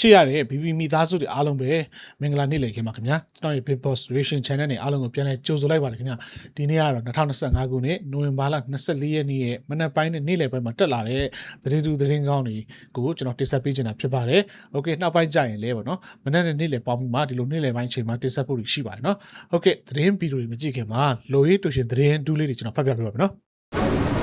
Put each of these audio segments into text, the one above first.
ချစ်ရတဲ့ BB မိသားစုတွေအားလုံးပဲမင်္ဂလာနေ့လည်ခင်ပါခင်ဗျာကျွန်တော်ရဲ့ Big Boss Ration Channel နဲ့အားလုံးကိုပြန်လည်ကြိုဆိုလိုက်ပါတယ်ခင်ဗျာဒီနေ့ကတော့2025ခုနှစ်နိုဝင်ဘာလ24ရက်နေ့ရဲ့မနက်ပိုင်းနဲ့နေ့လည်ပိုင်းမှာတက်လာတဲ့သတင်းတူသတင်းကောင်းတွေကိုကျွန်တော်တင်ဆက်ပေးချင်တာဖြစ်ပါတယ် Okay နောက်ပိုင်းကြရင်လဲပေါ့နော်မနက်နဲ့နေ့လည်ပေါင်းမှာဒီလိုနေ့လည်ပိုင်းချိန်မှာတင်ဆက်ဖို့ရှိပါတယ်နော် Okay သတင်းဗီဒီယိုတွေမကြည့်ခင်မှာလိုရေးတူရှင်သတင်းတူးလေးတွေကျွန်တော်ဖတ်ပြပေးပါမယ်နော်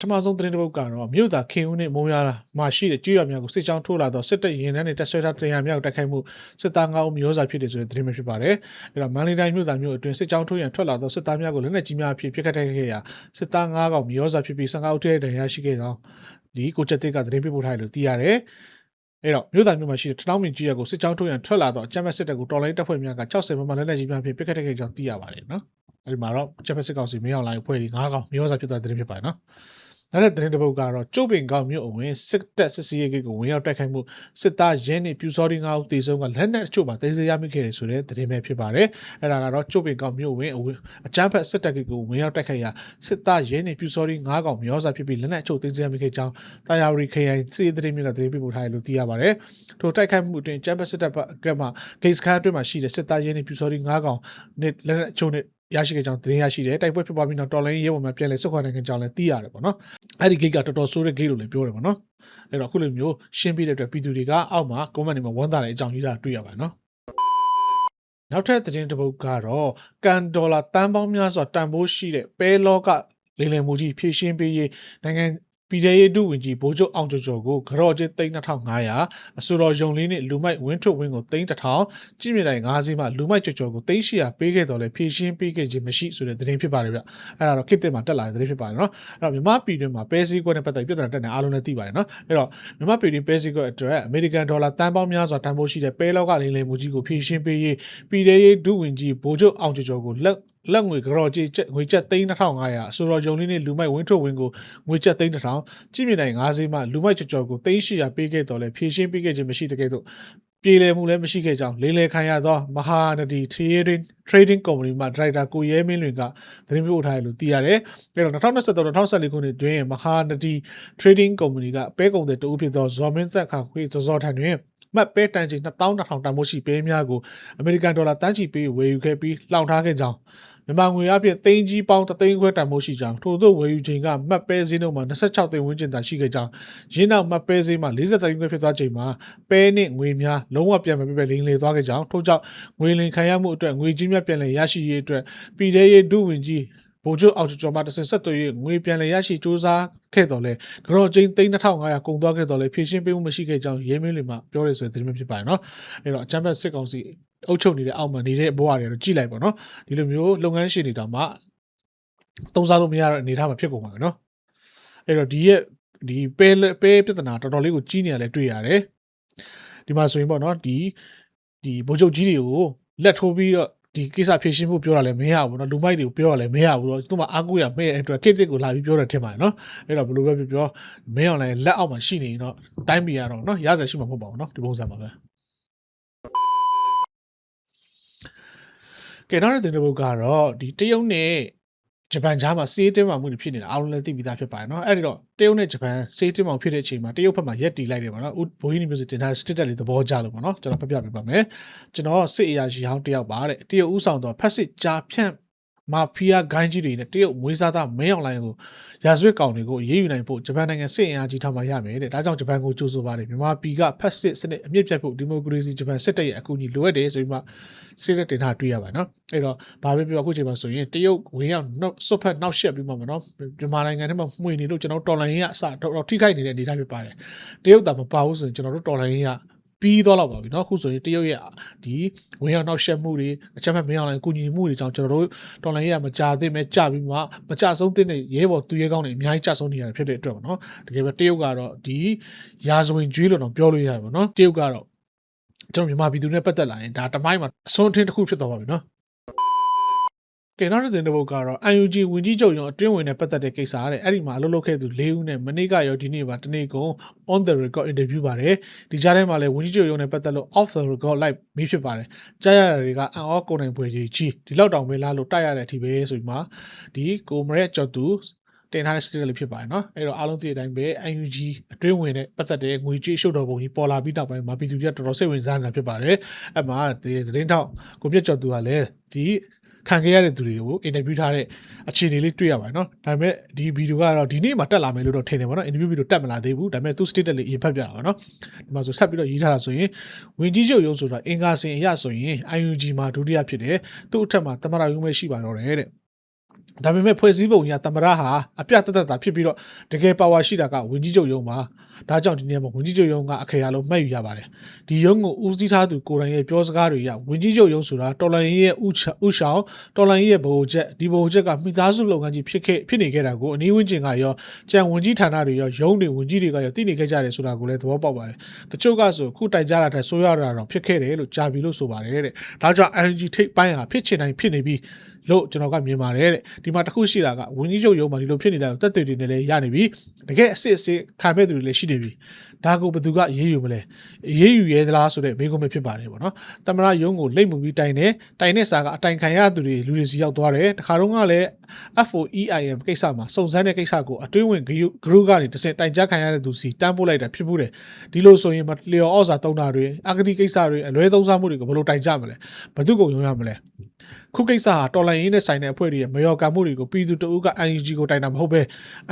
ထမဆုံးသတင်းတစ်ပုဒ်ကတော့မြို့သားခင်ဦးနဲ့မုံရမှာရှိတဲ့ကျွေးရများကိုစစ်ကြောင်းထိုးလာတော့စစ်တပ်ရင်တန်းနဲ့တပ်ဆွဲထားတရားများကိုတိုက်ခိုက်မှုစစ်သား9ဦးမျိုးစားဖြစ်တယ်ဆိုတဲ့သတင်းပဲဖြစ်ပါတယ်။အဲတော့မန္တလေးတိုင်းမြို့သားမြို့အတွင်းစစ်ကြောင်းထိုးရန်ထွက်လာတော့စစ်သားများကိုလက်နက်ကြီးများအဖြစ်ပြစ်ခတ်တိုက်ခဲ့ရာစစ်သား9ကောင်မျိုးစားဖြစ်ပြီး15ဦးတည်းတရားရှိခဲ့ကြောင်းဒီကိုချက်တစ်ကသတင်းပေးပို့ထားတယ်လို့သိရတယ်။အဲ့တော့မြို့သားမြို့မှာရှိတဲ့ထနောင်းမင်ကြီးရကိုစစ်ကြောင်းထိုးရန်ထွက်လာတော့အကြမ်းဖက်စစ်တပ်ကိုတော်လိုင်းတပ်ဖွဲ့များက60မမလက်နက်ကြီးများဖြင့်ပြစ်ခတ်တိုက်ခဲ့ကြောင်းသိရပါတယ်နော်။အဲဒီမှာတော့အကြမ်းဖက်စစ်ကောင်စီမင်းအောင်လိုင်းအဖွဲ့ကြီး9ကောင်မျိုးစားဖြစ်သွားတဲ့သတင်းဖြစ်ပါတယ်နော်။ နောက်တဲ့သတင်းတစ်ပုဒ်ကတော့ကျုပ်ပင်ကောက်မြို့အဝင်စစ်တပ်စစ်စီးရေးဂိတ်ကိုဝင်ရောက်တိုက်ခိုက်မှုစစ်သားရဲနဲ့ပြူစောတိငါးဦးတေဆုံးကလက်နက်အချို့ပါသိစေရမိခဲ့တယ်ဆိုတဲ့သတင်းပဲဖြစ်ပါတယ်။အဲ့ဒါကတော့ကျုပ်ပင်ကောက်မြို့ဝင်အဝင်အကြမ်းဖက်စစ်တပ်ဂိတ်ကိုဝင်ရောက်တိုက်ခိုက်ရာစစ်သားရဲနဲ့ပြူစောတိငါးကောင်မျောစာဖြစ်ပြီးလက်နက်အချို့သိစေရမိခဲ့ကြောင်းတာယာဝရီခရိုင်စစ်ရေးသတင်းမျိုးကသတင်းပေးပို့ထားတယ်လို့သိရပါတယ်။ထိုတိုက်ခိုက်မှုအတွင်းကျမ်းဖက်စစ်တပ်ကမှဂိတ်စခန်းအတွင်းမှာရှိတဲ့စစ်သားရဲနဲ့ပြူစောတိငါးကောင်နဲ့လက်နက်အချို့နဲ့ ရရှိခဲ့ကြောင်းသတင်းရရှိတယ်တိုက်ပွဲဖြစ်ပွားပြီးနောက်တော်လိုင်းရဲဘော်များပြန်လည်ဆုတ်ခွာနိုင်ကြောင်းလည်းသိရတယ်ပေါ့နော်အဲ့ဒီဂိတ်ကတော်တော်ဆိုးတဲ့ဂိတ်လို့လည်းပြောတယ်ပေါ့နော်အဲ့တော့အခုလိုမျိုးရှင်းပြတဲ့အတွက်ပြည်သူတွေကအောက်မှာ comment တွေမှာဝမ်းသာတဲ့အကြောင်းကြီးတာတွေ့ရပါတယ်နော်နောက်ထပ်သတင်းတစ်ပုဒ်ကတော့ကန်ဒေါ်လာတန်ပေါင်းများစွာတန်ဖိုးရှိတဲ့ပဲလောကလေလံမှုကြီးဖြည့်ရှင်းပေးရေးနိုင်ငံ ပြည်ထောင်ရေးဒုဝန်ကြီးဗိုလ်ချုပ်အောင်ကျော်ကျော်ကိုကြော့ကျင်း3500အဆိုတော်ယုံလေးနဲ့လူမိုက်ဝင်းထုတ်ဝင်းကို3000ကြည့်မြင်တိုင်း၅စီးမှလူမိုက်ကျော်ကျော်ကို3800ပေးခဲ့တော့လဲဖြည့်ရှင်းပေးခဲ့ခြင်းမရှိဆိုတဲ့သတင်းဖြစ်ပါတယ်ဗျအဲ့ဒါတော့ခေတ်တင်မှာတက်လာတဲ့သတင်းဖြစ်ပါတယ်နော်အဲ့တော့မြန်မာပြည်တွင်းမှာပဲစည်းကွက်နဲ့ပတ်သက်ပြီးပြဿနာတက်နေအားလုံးလည်းသိပါတယ်နော်အဲ့တော့မြန်မာပြည်တွင်းပဲစည်းကွက်အတွက်အမေရိကန်ဒေါ်လာတန်ပေါင်းများစွာတန်ဖိုးရှိတဲ့ပဲလောက်ကလိမ့်လိမ့်မှုကြီးကိုဖြည့်ရှင်းပေးရေးပြည်ထောင်ရေးဒုဝန်ကြီးဗိုလ်ချုပ်အောင်ကျော်ကျော်ကိုလက် လက်ငွေကြော်ကြီးငွေကျပ်3500အဆိုတော်ယုံလေးနဲ့လူမိုက်ဝင်းထုတ်ဝင်းကိုငွေကျပ်3000ကြည့်မြင်တိုင်း၅စီးမှလူမိုက်ကြော်ကြော်ကို3800ပေးခဲ့တော့လဲဖြည့်ရှင်းပေးခဲ့ခြင်းမရှိတဲ့ကဲ့သို့ပြေလည်မှုလည်းမရှိခဲ့ကြောင်းလေးလေခံရသောမဟာနဒီ trading trading company မှာ director ကိုရဲမင်းလွင်ကသတင်းပို့ထားတယ်လို့သိရတယ်။အဲတော့2023 2024ခုနှစ်တွင်မဟာနဒီ trading company ကပဲကုန်တဲ့တူဖြစ်သောဇော်မင်းသက်ခါခွေစောစောထံတွင်မှတ်ပဲတန်ချိန်2200တန်မိုးရှိပဲများကိုအမေရိကန်ဒေါ်လာတန်းချီပေးဝယ်ယူခဲ့ပြီးလောင်ထားခဲ့ကြောင်း မြန်မာငွေအပြင်သိန်းကြီးပေါင်း3သိန်းခွဲတန်မိုးရှိကြောင်းထို့သောဝယ်ယူချိန်ကမှတ်ပဲဈေးနှုန်းမှာ26သိန်းဝန်းကျင်သာရှိခဲ့ကြောင်းရင်းနောက်မှတ်ပဲဈေးမှာ40သိန်းခွဲဖြစ်သွားချိန်မှာပဲနှင့်ငွေများလုံးဝပြန်မပြပဲလိမ်လေသွားခဲ့ကြောင်းထို့ကြောင့်ငွေလင်ခံရမှုအတွက်ငွေကြီးများပြန်လည်ရရှိရေးအတွက်ပြည်ထရေးဒုဝန်ကြီးဗိုလ်ချုပ်အောက်ကျော်မှာတစ်ဆင့်ဆက်သွယ်၍ငွေပြန်လည်ရရှိစ조사ခဲ့တော်လဲကြော်ကျင်း3500ကုန်သွားခဲ့တော်လဲဖြည့်ရှင်းပေးမှုမရှိခဲ့ကြောင်းရဲမင်းလင်မှပြောရဲဆိုတဲ့သတင်းမျိုးဖြစ်ပါတယ်နော်အဲ့တော့အချမ်းဘတ်စစ်ကောင်စီ အုပ်ချုပ်နေတဲ့အောက်မှာနေတဲ့ဘဝတွေတော့ကြည့်လိုက်ပါနော်ဒီလိုမျိုးလုပ်ငန်းရှင်တွေတောင်မှသုံးစားလို့မရတဲ့အနေအထားမှာဖြစ်ကုန်ပါမယ်နော်အဲ့တော့ဒီရဲ့ဒီပဲပဲပြဿနာတော်တော်လေးကိုကြီးနေရလဲတွေ့ရတယ်ဒီမှာဆိုရင်ပေါ့နော်ဒီဒီဗိုလ်ချုပ်ကြီးတွေကိုလက်ထိုးပြီးတော့ဒီကိစ္စဖြေရှင်းဖို့ပြောတာလည်းမရဘူးเนาะလူမိုက်တွေကိုပြောတာလည်းမရဘူးတော့သူ့မှာအာကိုရမဲ့အတွက်ကိတ်တစ်ကိုလာပြီးပြောတယ်ထင်ပါတယ်เนาะအဲ့တော့ဘယ်လိုပဲပြောပြောမင်းအောင်လည်းလက်အောက်မှာရှိနေရင်တော့တိုင်းပြည်ရတော့เนาะရစရာရှိမှာမဟုတ်ပါဘူးเนาะဒီပုံစံပါပဲ ကဲနောက်တဲ့တင်တဲ့ဘုတ်ကတော့ဒီတရုတ်နဲ့ဂျပန်ကြားမှာစေးတင်းမာမှုတွေဖြစ်နေတာအားလုံးလည်းသိပြီးသားဖြစ်ပါတယ်เนาะအဲ့ဒီတော့တရုတ်နဲ့ဂျပန်စေးတင်းမာဖြစ်တဲ့အချိန်မှာတရုတ်ဘက်မှာရက်တီလိုက်တယ်ပေါ့နော်ဘိုးကြီးမျိုးစစ်တင်ထားတဲ့ state လေးသဘောကျလို့ပေါ့နော်ကျွန်တော်ဖတ်ပြပေးပါမယ်ကျွန်တော်စစ်အရာရှိဟောင်းတယောက်ပါတဲ့တရုတ်ဥဆောင်တော့ဖက်စစ်ကြားဖြန့် မာဖီးယားဂိုင်းကြီးတွေနဲ့တရုတ်မွေးစားသားမင်းအောင်လိုင်းကိုရာဇဝတ်ကောင်တွေကိုရေးယူနိုင်ဖို့ဂျပန်နိုင်ငံစစ်အင်အားကြီးထောက်မှရမယ်တဲ့ဒါကြောင့်ဂျပန်ကိုကြိုးဆိုပါတယ်မြန်မာပြည်ကဖက်စစ်စနစ်အမြင့်ပြတ်ဖို့ဒီမိုကရေစီဂျပန်စစ်တပ်ရဲ့အကူအညီလိုအပ်တယ်ဆိုပြီးမှစစ်တပ်တင်ထားတွေ့ရပါတယ်နော်အဲ့တော့ဘာပဲပြောအခုချိန်မှာဆိုရင်တရုတ်ဝင်ရောက်နှုတ်ဆွတ်ဖက်နှောက်ရှက်ပြီးမှမနော်မြန်မာနိုင်ငံထဲမှာမှွေနေလို့ကျွန်တော်တော်လိုင်းရေးကအစတော့ထိခိုက်နေတဲ့အနေအထားဖြစ်ပါတယ်တရုတ်တာမပါဘူးဆိုရင်ကျွန်တော်တို့တော်လိုင်းရေးက ပြီးသွားတော့ပါပြီเนาะအခုဆိုရင်တရုတ်ရဲ့ဒီဝင်ရောက်နှောက်ယှက်မှုတွေအချက်မဲ့မင်းအောင်လိုင်းကုညီမှုတွေကြောင့်ကျွန်တော်တို့တော်လိုင်းရဲ့မကြသင့်မဲ့ကြပြီးမှမကြဆုံးသင့်တဲ့ရဲဘော်သူရဲကောင်းတွေအများကြီးကြဆုံးနေရတယ်ဖြစ်တဲ့အတွက်ပေါ့နော်တကယ်ပဲတရုတ်ကတော့ဒီရာဇဝင်ကျွေးလို့တော့ပြောလို့ရတယ်ပေါ့နော်တရုတ်ကတော့ကျွန်တော်မြန်မာပြည်သူနဲ့ပတ်သက်လာရင်ဒါတမိုင်းမှာအစွန်းထင်းတစ်ခုဖြစ်သွားပါပြီနော် ကဲနောက်တစ်တင်တစ်ပုတ်ကတော့ UNG ဝင်ကြီးချုပ်ရုံအတွင်းဝင်နဲ့ပတ်သက်တဲ့ကိစ္စတဲ့အဲ့ဒီမှာအလုပ်လုပ်ခဲ့သူ၄ဦးနဲ့မနေ့ကရောဒီနေ့ပါတနေ့ကုန် on the record interview ပါတယ်ဒီကြားထဲမှာလည်းဝင်ကြီးချုပ်ရုံနဲ့ပတ်သက်လို့ off the record live မေးဖြစ်ပါတယ်ကြားရတာတွေကအန်အောကုန်နိုင်ပွဲကြီးကြီးဒီလောက်တောင်ပဲလားလို့တိုက်ရတဲ့အထိပဲဆိုပြီးမှဒီကိုမရက်ကျော်သူတင်ထားတဲ့ state လေးဖြစ်ပါတယ်เนาะအဲ့တော့အားလုံးသိတဲ့အတိုင်းပဲ UNG အတွင်းဝင်နဲ့ပတ်သက်တဲ့ငွေကြေးရှုပ်တော်ပုံကြီးပေါ်လာပြီးနောက်ပိုင်းမှာပြည်သူတွေကတော်တော်စိတ်ဝင်စားနေတာဖြစ်ပါတယ်အဲ့မှာဒီသတင်းထောက်ကိုပြက်ကျော်သူကလည်းဒီ ခံခဲ့ရတဲ့သူတွေကိုအင်တာဗျူးထားတဲ့အခြေအနေလေးတွေ့ရပါတယ်နော်ဒါပေမဲ့ဒီဗီဒီယိုကတော့ဒီနေ့မှတက်လာမယ်လို့တော့ထင်တယ်ပေါ့နော်အင်တာဗျူးဗီဒီယိုတက်မလာသေးဘူးဒါပေမဲ့သူ status လေးရေးဖတ်ပြတာပေါ့နော်ဒီမှာဆိုဆက်ပြီးတော့ရေးထားတာဆိုရင်ဝင်းကြီးချုပ်ရုံးဆိုတာအင်ကာစင်အရဆိုရင် IUG မှာဒုတိယဖြစ်တယ်သူ့အထက်မှာတမရရုံးပဲရှိပါတော့တယ်တဲ့ ဒါပေမဲ့ဖွဲ့စည်းပုံကြီးကတမရဟာအပြတ်တက်တက်တာဖြစ်ပြီးတော့တကယ်ပါဝါရှိတာကဝင်ကြီးချုပ်ရုံးပါဒါကြောင့်ဒီနေ့မှာဝင်ကြီးချုပ်ရုံးကအခေအလုံးမှတ်ယူရပါတယ်ဒီရုံးကိုဦးစီးထားသူကိုယ်တိုင်ရဲ့ပြောစကားတွေရဝင်ကြီးချုပ်ရုံးဆိုတာတော်လန်ရေးရဲ့ဥချဥဆောင်တော်လန်ရေးရဲ့ဗဟိုချက်ဒီဗဟိုချက်ကမိသားစုလုပ်ငန်းကြီးဖြစ်ခဲ့ဖြစ်နေခဲ့တာကိုအနည်းဝန်းကျင်ကရောကြံဝင်ကြီးဌာနတွေရောရုံးတွေဝင်ကြီးတွေကရောတည်နေခဲ့ကြတယ်ဆိုတာကိုလည်းသဘောပေါက်ပါတယ်တချို့ကဆိုခုတိုင်ကြတာတဲ့ဆိုရတာတော့ဖြစ်ခဲ့တယ်လို့ကြာပြီလို့ဆိုပါတယ်တဲ့ဒါကြောင့် NG ထိပ်ပိုင်းဟာဖြစ်ချင်တိုင်းဖြစ်နေပြီးလို့ကျွန်တော်ကမြင်ပါတယ်တဲ့ဒီမှာတစ်ခုရှိတာကဝင်းကြီးချုပ်ရုံးမှာဒီလိုဖြစ်နေတာကိုတက်တွေတွေနဲ့လည်းရနေပြီတကယ်အစ်အစ်ခံမဲ့သူတွေလည်းရှိနေပြီဒါကိုဘယ်သူကအေးအေးယူမလဲအေးအေးယူရဲသလားဆိုတဲ့မေးခွန်းပဲဖြစ်ပါတယ်ပေါ့နော်တမရရုံးကိုလိတ်မှုပြီးတိုင်တယ်တိုင်တဲ့စာကအတိုင်ခံရသူတွေလူတွေစီရောက်သွားတယ်တခါတော့ကလည်း FOEIM ကိစ္စမှာစုံစမ်းတဲ့ကိစ္စကိုအတွင်းဝင်ဂရုကနေတစ်စက်တိုင်ကြားခံရတဲ့သူစီတန်းပို့လိုက်တာဖြစ်ဘူးတယ်ဒီလိုဆိုရင်မလျော်ဩဇာတုံးတာတွေအဂတိကိစ္စတွေအလွဲသုံးစားမှုတွေကိုဘယ်လိုတိုင်ကြမလဲဘယ်သူကိုယုံရမလဲ ခုကိစ္စဟာတော်လိုင်းရင်းနဲ့ဆိုင်တဲ့အဖွဲ့တွေရဲ့မယော်ကမှုတွေကိုပြည်သူတအုပ်က UNG ကိုတိုင်တာမဟုတ်ပဲ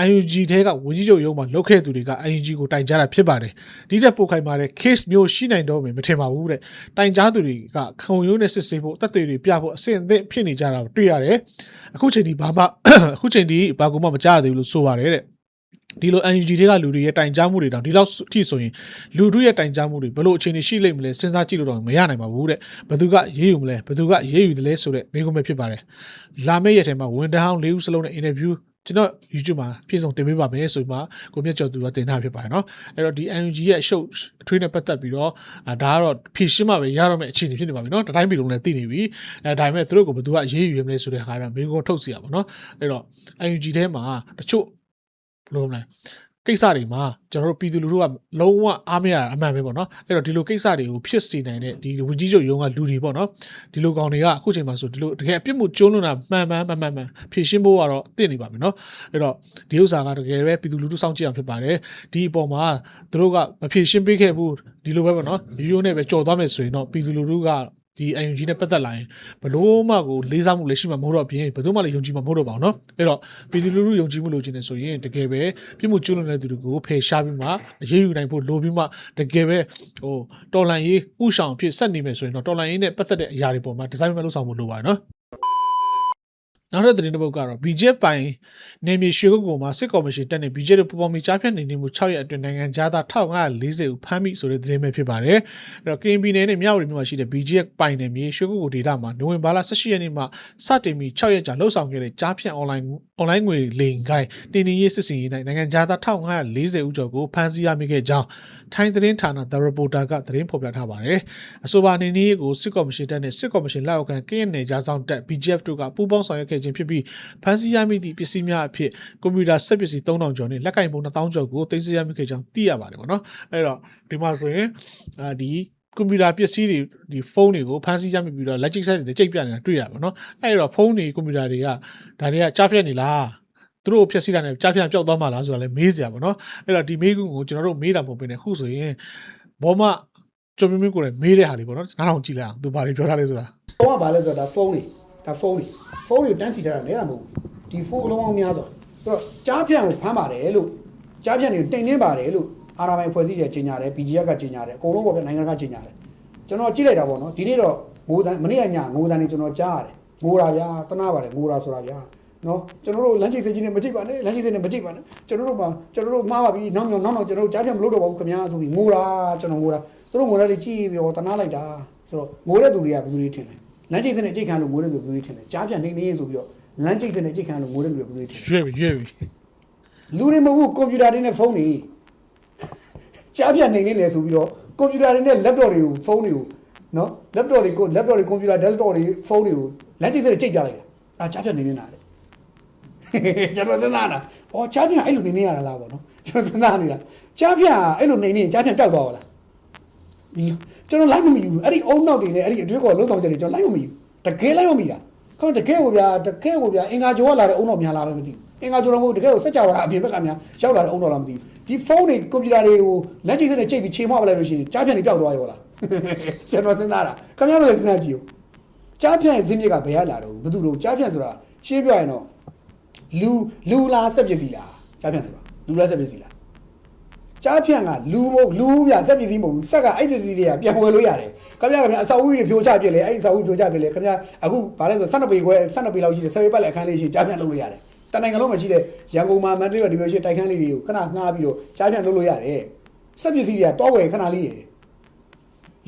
UNG ထဲကဝန်ကြီးချုပ်ရုံးမှာလုပ်ခဲ့သူတွေက UNG ကိုတိုင်ကြတာဖြစ်ပါတယ်ဒီတက်ပို့ခိုင်မာတဲ့ case မျိုးရှိနိုင်တော့မယ်မထင်ပါဘူးတဲ့တိုင်ကြားသူတွေကခုံရုံးနဲ့စစ်ဆေးဖို့တက်တွေတွေပြဖို့အဆင့်အသင့်ဖြစ်နေကြတာတွေ့ရတယ်အခုချိန်ဒီဘာမှအခုချိန်ဒီဘာကူမှမကြားရသေးဘူးလို့ဆိုပါတယ်တဲ့ ဒီလို UNG တွေကလူတွေရဲ့တိုင်ကြားမှုတွေတောင်ဒီလောက်အထိဆိုရင်လူတို့ရဲ့တိုင်ကြားမှုတွေဘယ်လိုအခြေအနေရှိလိမ့်မလဲစဉ်းစားကြည့်လို့တော့မရနိုင်ပါဘူးတဲ့ဘယ်သူကရေးယူမလဲဘယ်သူကရေးယူတယ်လဲဆိုတဲ့မိကုံးပဲဖြစ်ပါတယ်လာမယ့်ရက်ထဲမှာဝန်တန်းလေးဦးစလုံးနဲ့ interview ကျွန်တော် YouTube မှာပြည့်စုံတင်ပေးပါမယ်ဆိုပြီးမှကိုမြတ်ကျော်သူကတင်ထားဖြစ်ပါတယ်เนาะအဲ့တော့ဒီ UNG ရဲ့အရှုပ်အထွေးနဲ့ပတ်သက်ပြီးတော့အာဒါကတော့ဖြည့်ရှင်းမှပဲရတော့မယ့်အခြေအနေဖြစ်နေပါပြီเนาะတတိုင်းပြည်လုံးလည်းသိနေပြီအဲဒါပေမဲ့သူတို့ကဘယ်သူကရေးယူရမလဲဆိုတဲ့ဟာကမေကွန်ထုတ်စီရပါเนาะအဲ့တော့ UNG ထဲမှာတချို့ ဘယ်လိုလဲကိစ္စတွေမှာကျွန်တော်တို့ပြည်သူလူထုကလုံးဝအားမရတာအမှန်ပဲပေါ့နော်အဲ့တော့ဒီလိုကိစ္စတွေကိုဖြစ်စေနိုင်တဲ့ဒီဝင်ကြီးချုပ်ရုံးကလူတွေပေါ့နော်ဒီလိုကောင်တွေကအခုချိန်မှာဆိုဒီလိုတကယ်အပြစ်မှုကျုံးလွန်တာမှန်မှန်မှန်မှန်မှန်ဖြည့်ရှင်းဖို့ကတော့တင့်နေပါမယ်နော်အဲ့တော့ဒီဥစ္စာကတကယ်ပဲပြည်သူလူထုစောင့်ကြည့်အောင်ဖြစ်ပါတယ်ဒီအပေါ်မှာသူတို့ကမဖြည့်ရှင်းပေးခဲ့ဘူးဒီလိုပဲပေါ့နော်ရိုးရိုးနဲ့ပဲကြော်သွားမယ်ဆိုရင်တော့ပြည်သူလူထုက ဒီ UNG နဲ့ပတ်သက်လာရင်ဘလို့မှကိုလေးစားမှုလည်းရှိမှာမဟုတ်တော့ပြင်ဘယ်သူမှလည်းယုံကြည်မှာမဟုတ်တော့ပါဘူးเนาะအဲ့တော့ပြည်သူလူထုယုံကြည်မှုလိုချင်တယ်ဆိုရင်တကယ်ပဲပြည်မှုကျွလွန်တဲ့သူတွေကိုဖယ်ရှားပြီးမှအရေးယူနိုင်ဖို့လိုပြီးမှတကယ်ပဲဟိုတော်လန်ရေးဥဆောင်ဖြစ်ဆက်နေမယ်ဆိုရင်တော့တော်လန်ရေးနဲ့ပတ်သက်တဲ့အရာတွေပေါ်မှာဒီဇိုင်းမဲ့လုပ်ဆောင်ဖို့လိုပါတယ်เนาะ နောက်တဲ့သတင်းတစ်ပုဒ်ကတော့ BJP ပိုင်နေမြေရွှေကုတ်ကိုမှာစစ်ကော်မရှင်တက်နေ BJP တို့ပူပေါင်းပြီးကြားဖြတ်နေနေမှု6ရက်အတွင်းနိုင်ငံသား1540ဦးဖမ်းမိဆိုတဲ့သတင်းပဲဖြစ်ပါတယ်။အဲ့တော့ KNB နယ်နဲ့မြဝတီမြို့မှာရှိတဲ့ BJP ပိုင်နေမြေရွှေကုတ်ကိုဒေတာမှာနိုဝင်ဘာလ18ရက်နေ့မှာစတင်ပြီး6ရက်ကြာလှုပ်ဆောင်ခဲ့တဲ့ကြားဖြတ် online online ငွေလိမ်ခိုင်းတင်နေရေးစစ်စင်ရေး၌နိုင်ငံသား1540ဦးကျော်ကိုဖမ်းဆီးရမိခဲ့ကြောင်းထိုင်းသတင်းဌာန The Reporter ကသတင်းဖော်ပြထားပါတယ်။အဆိုပါနေနေရေးကိုစစ်ကော်မရှင်တက်နဲ့စစ်ကော်မရှင်လက်အောက်ခံကင်းနယ်ကြားဆောင်တက် BGF တို့ကပူးပေါင်းဆောင်ရွက်ခဲ့ခြင်းဖြစ်ပြီးဖမ်းဆီးရမိသည့်ပစ္စည်းများအဖြစ်ကွန်ပျူတာဆက်ပစ္စည်း3000ကျော်နဲ့လက်ကင်ပုံ1000ကျော်ကိုသိမ်းဆည်းရမိခဲ့ကြောင်းသိရပါတယ်ပေါ့နော်။အဲ့တော့ဒီမှာဆိုရင်အာဒီကွန်ပျူတာပစ္စည်းတွေဒီဖုန်းတွေကိုဖမ်းဆီးရမိပြီးတော့လက်ကျိတ်ဆက်တွေကြိတ်ပြနေတာတွေ့ရပါတော့။အဲ့တော့ဖုန်းတွေကွန်ပျူတာတွေကဒါတွေကကြားဖြတ်နေလား။သူတို့ဖြည့်စီးတာနဲ့ကြားဖြတ်ပျောက်သွားမှလားဆိုတာလည်းမေးစရာပေါ့နော်အဲ့တော့ဒီမေးခွန်းကိုကျွန်တော်တို့မေးတာမဟုတ်ဘဲနဲ့ခုဆိုရင်ဘောမကျော်မျိုးမျိုးကိုလည်းမေးတဲ့ဟာတွေပေါ့နော်နားထောင်ကြည့်လိုက်အောင်သူဘာတွေပြောထားလဲဆိုတာ။တော့ကဘာလဲဆိုတော့ဒါဖုန်းတွေ ဒါဖုန်းတွေဖုန်းတွေတန်းစီထားတာလဲတာမဟုတ်ဘူး။ဒီဖုန်းအလုံးအောင်များစွာဆိုတော့ကြားဖြန့်ကိုဖမ်းပါတယ်လို့ကြားဖြန့်တွေကိုတင်နှင်းပါတယ်လို့အာနာပိုင်ဖွဲ့စည်းတယ်ကြီးညာတယ် BGF ကကြီးညာတယ်အကုန်လုံးပေါ့ဗျနိုင်ငံကကြီးညာတယ်ကျွန်တော်ကြည့်လိုက်တာပေါ့နော်ဒီနေ့တော့ငိုတန်းမနေ့ကညငိုတန်းနေကျွန်တော်ကြားရတယ်ငိုတာဗျာတနာပါတယ်ငိုတာဆိုတာဗျာနော်ကျွန်တော်တို့လမ်းချိတ်စကြီးနဲ့မကြည့်ပါနဲ့လမ်းချိတ်စနဲ့မကြည့်ပါနဲ့ကျွန်တော်တို့မှာကျွန်တော်တို့မှားပါပြီနောက်နောက်နောက်ကျွန်တော်တို့ကြားဖြန့်မလုပ်တော့ပါဘူးခင်ဗျာဆိုပြီးငိုတာကျွန်တော်ငိုတာသူတို့ငိုတာတွေကြည့်ပြီးတော့တနာလိုက်တာဆိုတော့ငိုတဲ့သူတွေကဘယ်သူတွေထင်လဲ လမ်းကျိတ်စနဲ့ကြိတ်ခံလို့ငိုတဲ့လူဘယ်သူတွေထင်လဲကြားပြန်နေနေဆိုပြီးတော့လမ်းကျိတ်စနဲ့ကြိတ်ခံလို့ငိုတဲ့လူတွေဘယ်သူတွေထင်လဲရွေ့ပြီရွေ့ပြီလူတွေမဟုတ်ဘူးကွန်ပျူတာတွေနဲ့ဖုန်းတွေကြားပြန်နေနေလေဆိုပြီးတော့ကွန်ပျူတာတွေနဲ့ laptop တွေကိုဖုန်းတွေကိုနော် laptop တွေကို laptop တွေကွန်ပျူတာ desktop တွေဖုန်းတွေကိုလမ်းကျိတ်စနဲ့ကြိတ်ပြလိုက်တာအာကြားဖြတ်နေနေတာတဲ့ကျွန်တော်စဉ်းစားတာဟောကြားဖြတ်အဲ့လိုနေနေရတာလားပေါ့နော်ကျွန်တော်စဉ်းစားနေတာကြားဖြတ်အဲ့လိုနေနေကြားဖြတ်ပျောက်သွားပါလား ကျွန်တော်လိုက်မမီဘူးအဲ့ဒီအုံနောက်တွေနဲ့အဲ့ဒီအတွေ့အကြုံလုံးဆောင်ချက်တွေကျွန်တော်လိုက်မမီဘူးတကယ်လိုက်မမီတာခေါင်းတကယ်ကိုဗျာတကယ်ကိုဗျာအင်္ဂါကျော်ကလာတဲ့အုံနောက်များလာပဲမသိဘူးအင်္ဂါကျော်တော့မဟုတ်တကယ်ကိုစက်ကြဝဠာအပြင်ဘက်ကများရောက်လာတဲ့အုံနောက်လားမသိဘူးဒီဖုန်းတွေကွန်ပျူတာတွေကိုလက်ကျိတ်စနဲ့ချိန်ပြီးချိန်မှပလိုက်လို့ရှိရင်ကြားဖြတ်နေပျောက်သွားရောလားကျွန်တော်စဉ်းစားတာခင်ဗျားတို့လည်းစဉ်းစားကြည့်ဦးကြားဖြန့်ဇင်းမြစ်ကဘယ်ရလာတော့ဘယ်သူတို့ကြားဖြန့်ဆိုတာရှင်းပြရင်တော့လူလူလားစက်ပစ္စည်းလားကြားဖြန့်ဆိုတာလူလားစက်ပစ္စည်းလား ကြားဖြန့်ကလူမဟုတ်လူပြစက်ပစ္စည်းမဟုတ်ဘူးစက်ကအဲ့ပစ္စည်းတွေကပြန်ဝယ်လို့ရတယ်ခင်ဗျားခင်ဗျာအစာအုပ်တွေဖြိုချပြစ်လေအဲ့အစာအုပ်ဖြိုချပြစ်လေခင်ဗျာအခုဗာလဲဆို12ပေခွဲ12ပေလောက်ရှိတယ်ဆယ်ပေပတ်လေအခန်းလေးရှိကြားဖြန့်လုပ်လို့ရတယ်တနိုင်ငံလုံးမှာရှိတဲ့ရန်ကုန်မှာမန္တလေးမှာဒီလိုရှိတိုက်ခန်းလေးတွေကိုခဏငှားပြီးတော့ကြားဖြန့်လုပ်လို့ရတယ်စက်ပစ္စည်းတွေကတောဝယ်ခဏလေးရယ်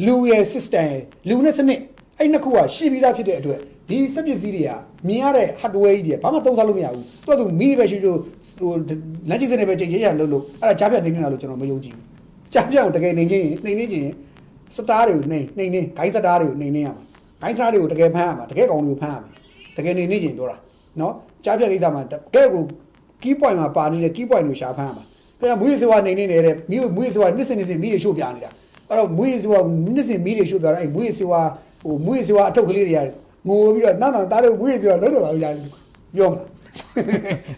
လူရဲ့ system ရဲ့လူနဲ့စနစ်အဲ့နှစ်ခုကရှိပြီးသားဖြစ်တဲ့အတွက် ဒီစက်ပစ္စည်းတွေကမြင်ရတဲ့ hardware ကြီးတွေဘာမှသုံးစားလို့မရဘူးသူကသူမီးပဲရှိရှိဟိုလမ်းကြီးစနစ်ပဲချိန်ရရလို့လို့အဲ့ဒါကြားပြတ်နေနေတာလို့ကျွန်တော်မယုံကြည်ဘူးကြားပြတ်ကိုတကယ်နေချင်းရင်နှိမ်နေချင်းရင်စတားတွေကိုနှိမ်နှိမ်နေဂိုင်းစတားတွေကိုနှိမ်နေရမှာဂိုင်းစတားတွေကိုတကယ်ဖမ်းရမှာတကယ်ကောင်တွေကိုဖမ်းရမှာတကယ်နေနေချင်းပြောတာနော်ကြားပြတ်ကိစ္စမှာတကယ်ကို key point မှာပါနေတဲ့ key point ကိုရှာဖမ်းရမှာခင်ဗျာမွေးစေဝါနေနေနေတဲ့မီးမွေးစေဝါနှစ်စင်နှစ်စင်မီးတွေရှို့ပြနေတာအဲ့တော့မွေးစေဝါနှစ်စင်မီးတွေရှို့ပြတော့အဲ့မွေးစေဝါဟိုမွေးစေဝါအထုပ်ကလေးတွေက ငိုပြီးတော့နောက်နောက်သားတို့မွေးစေဝါလုံးတော့ပါဘူးညာပြောမလား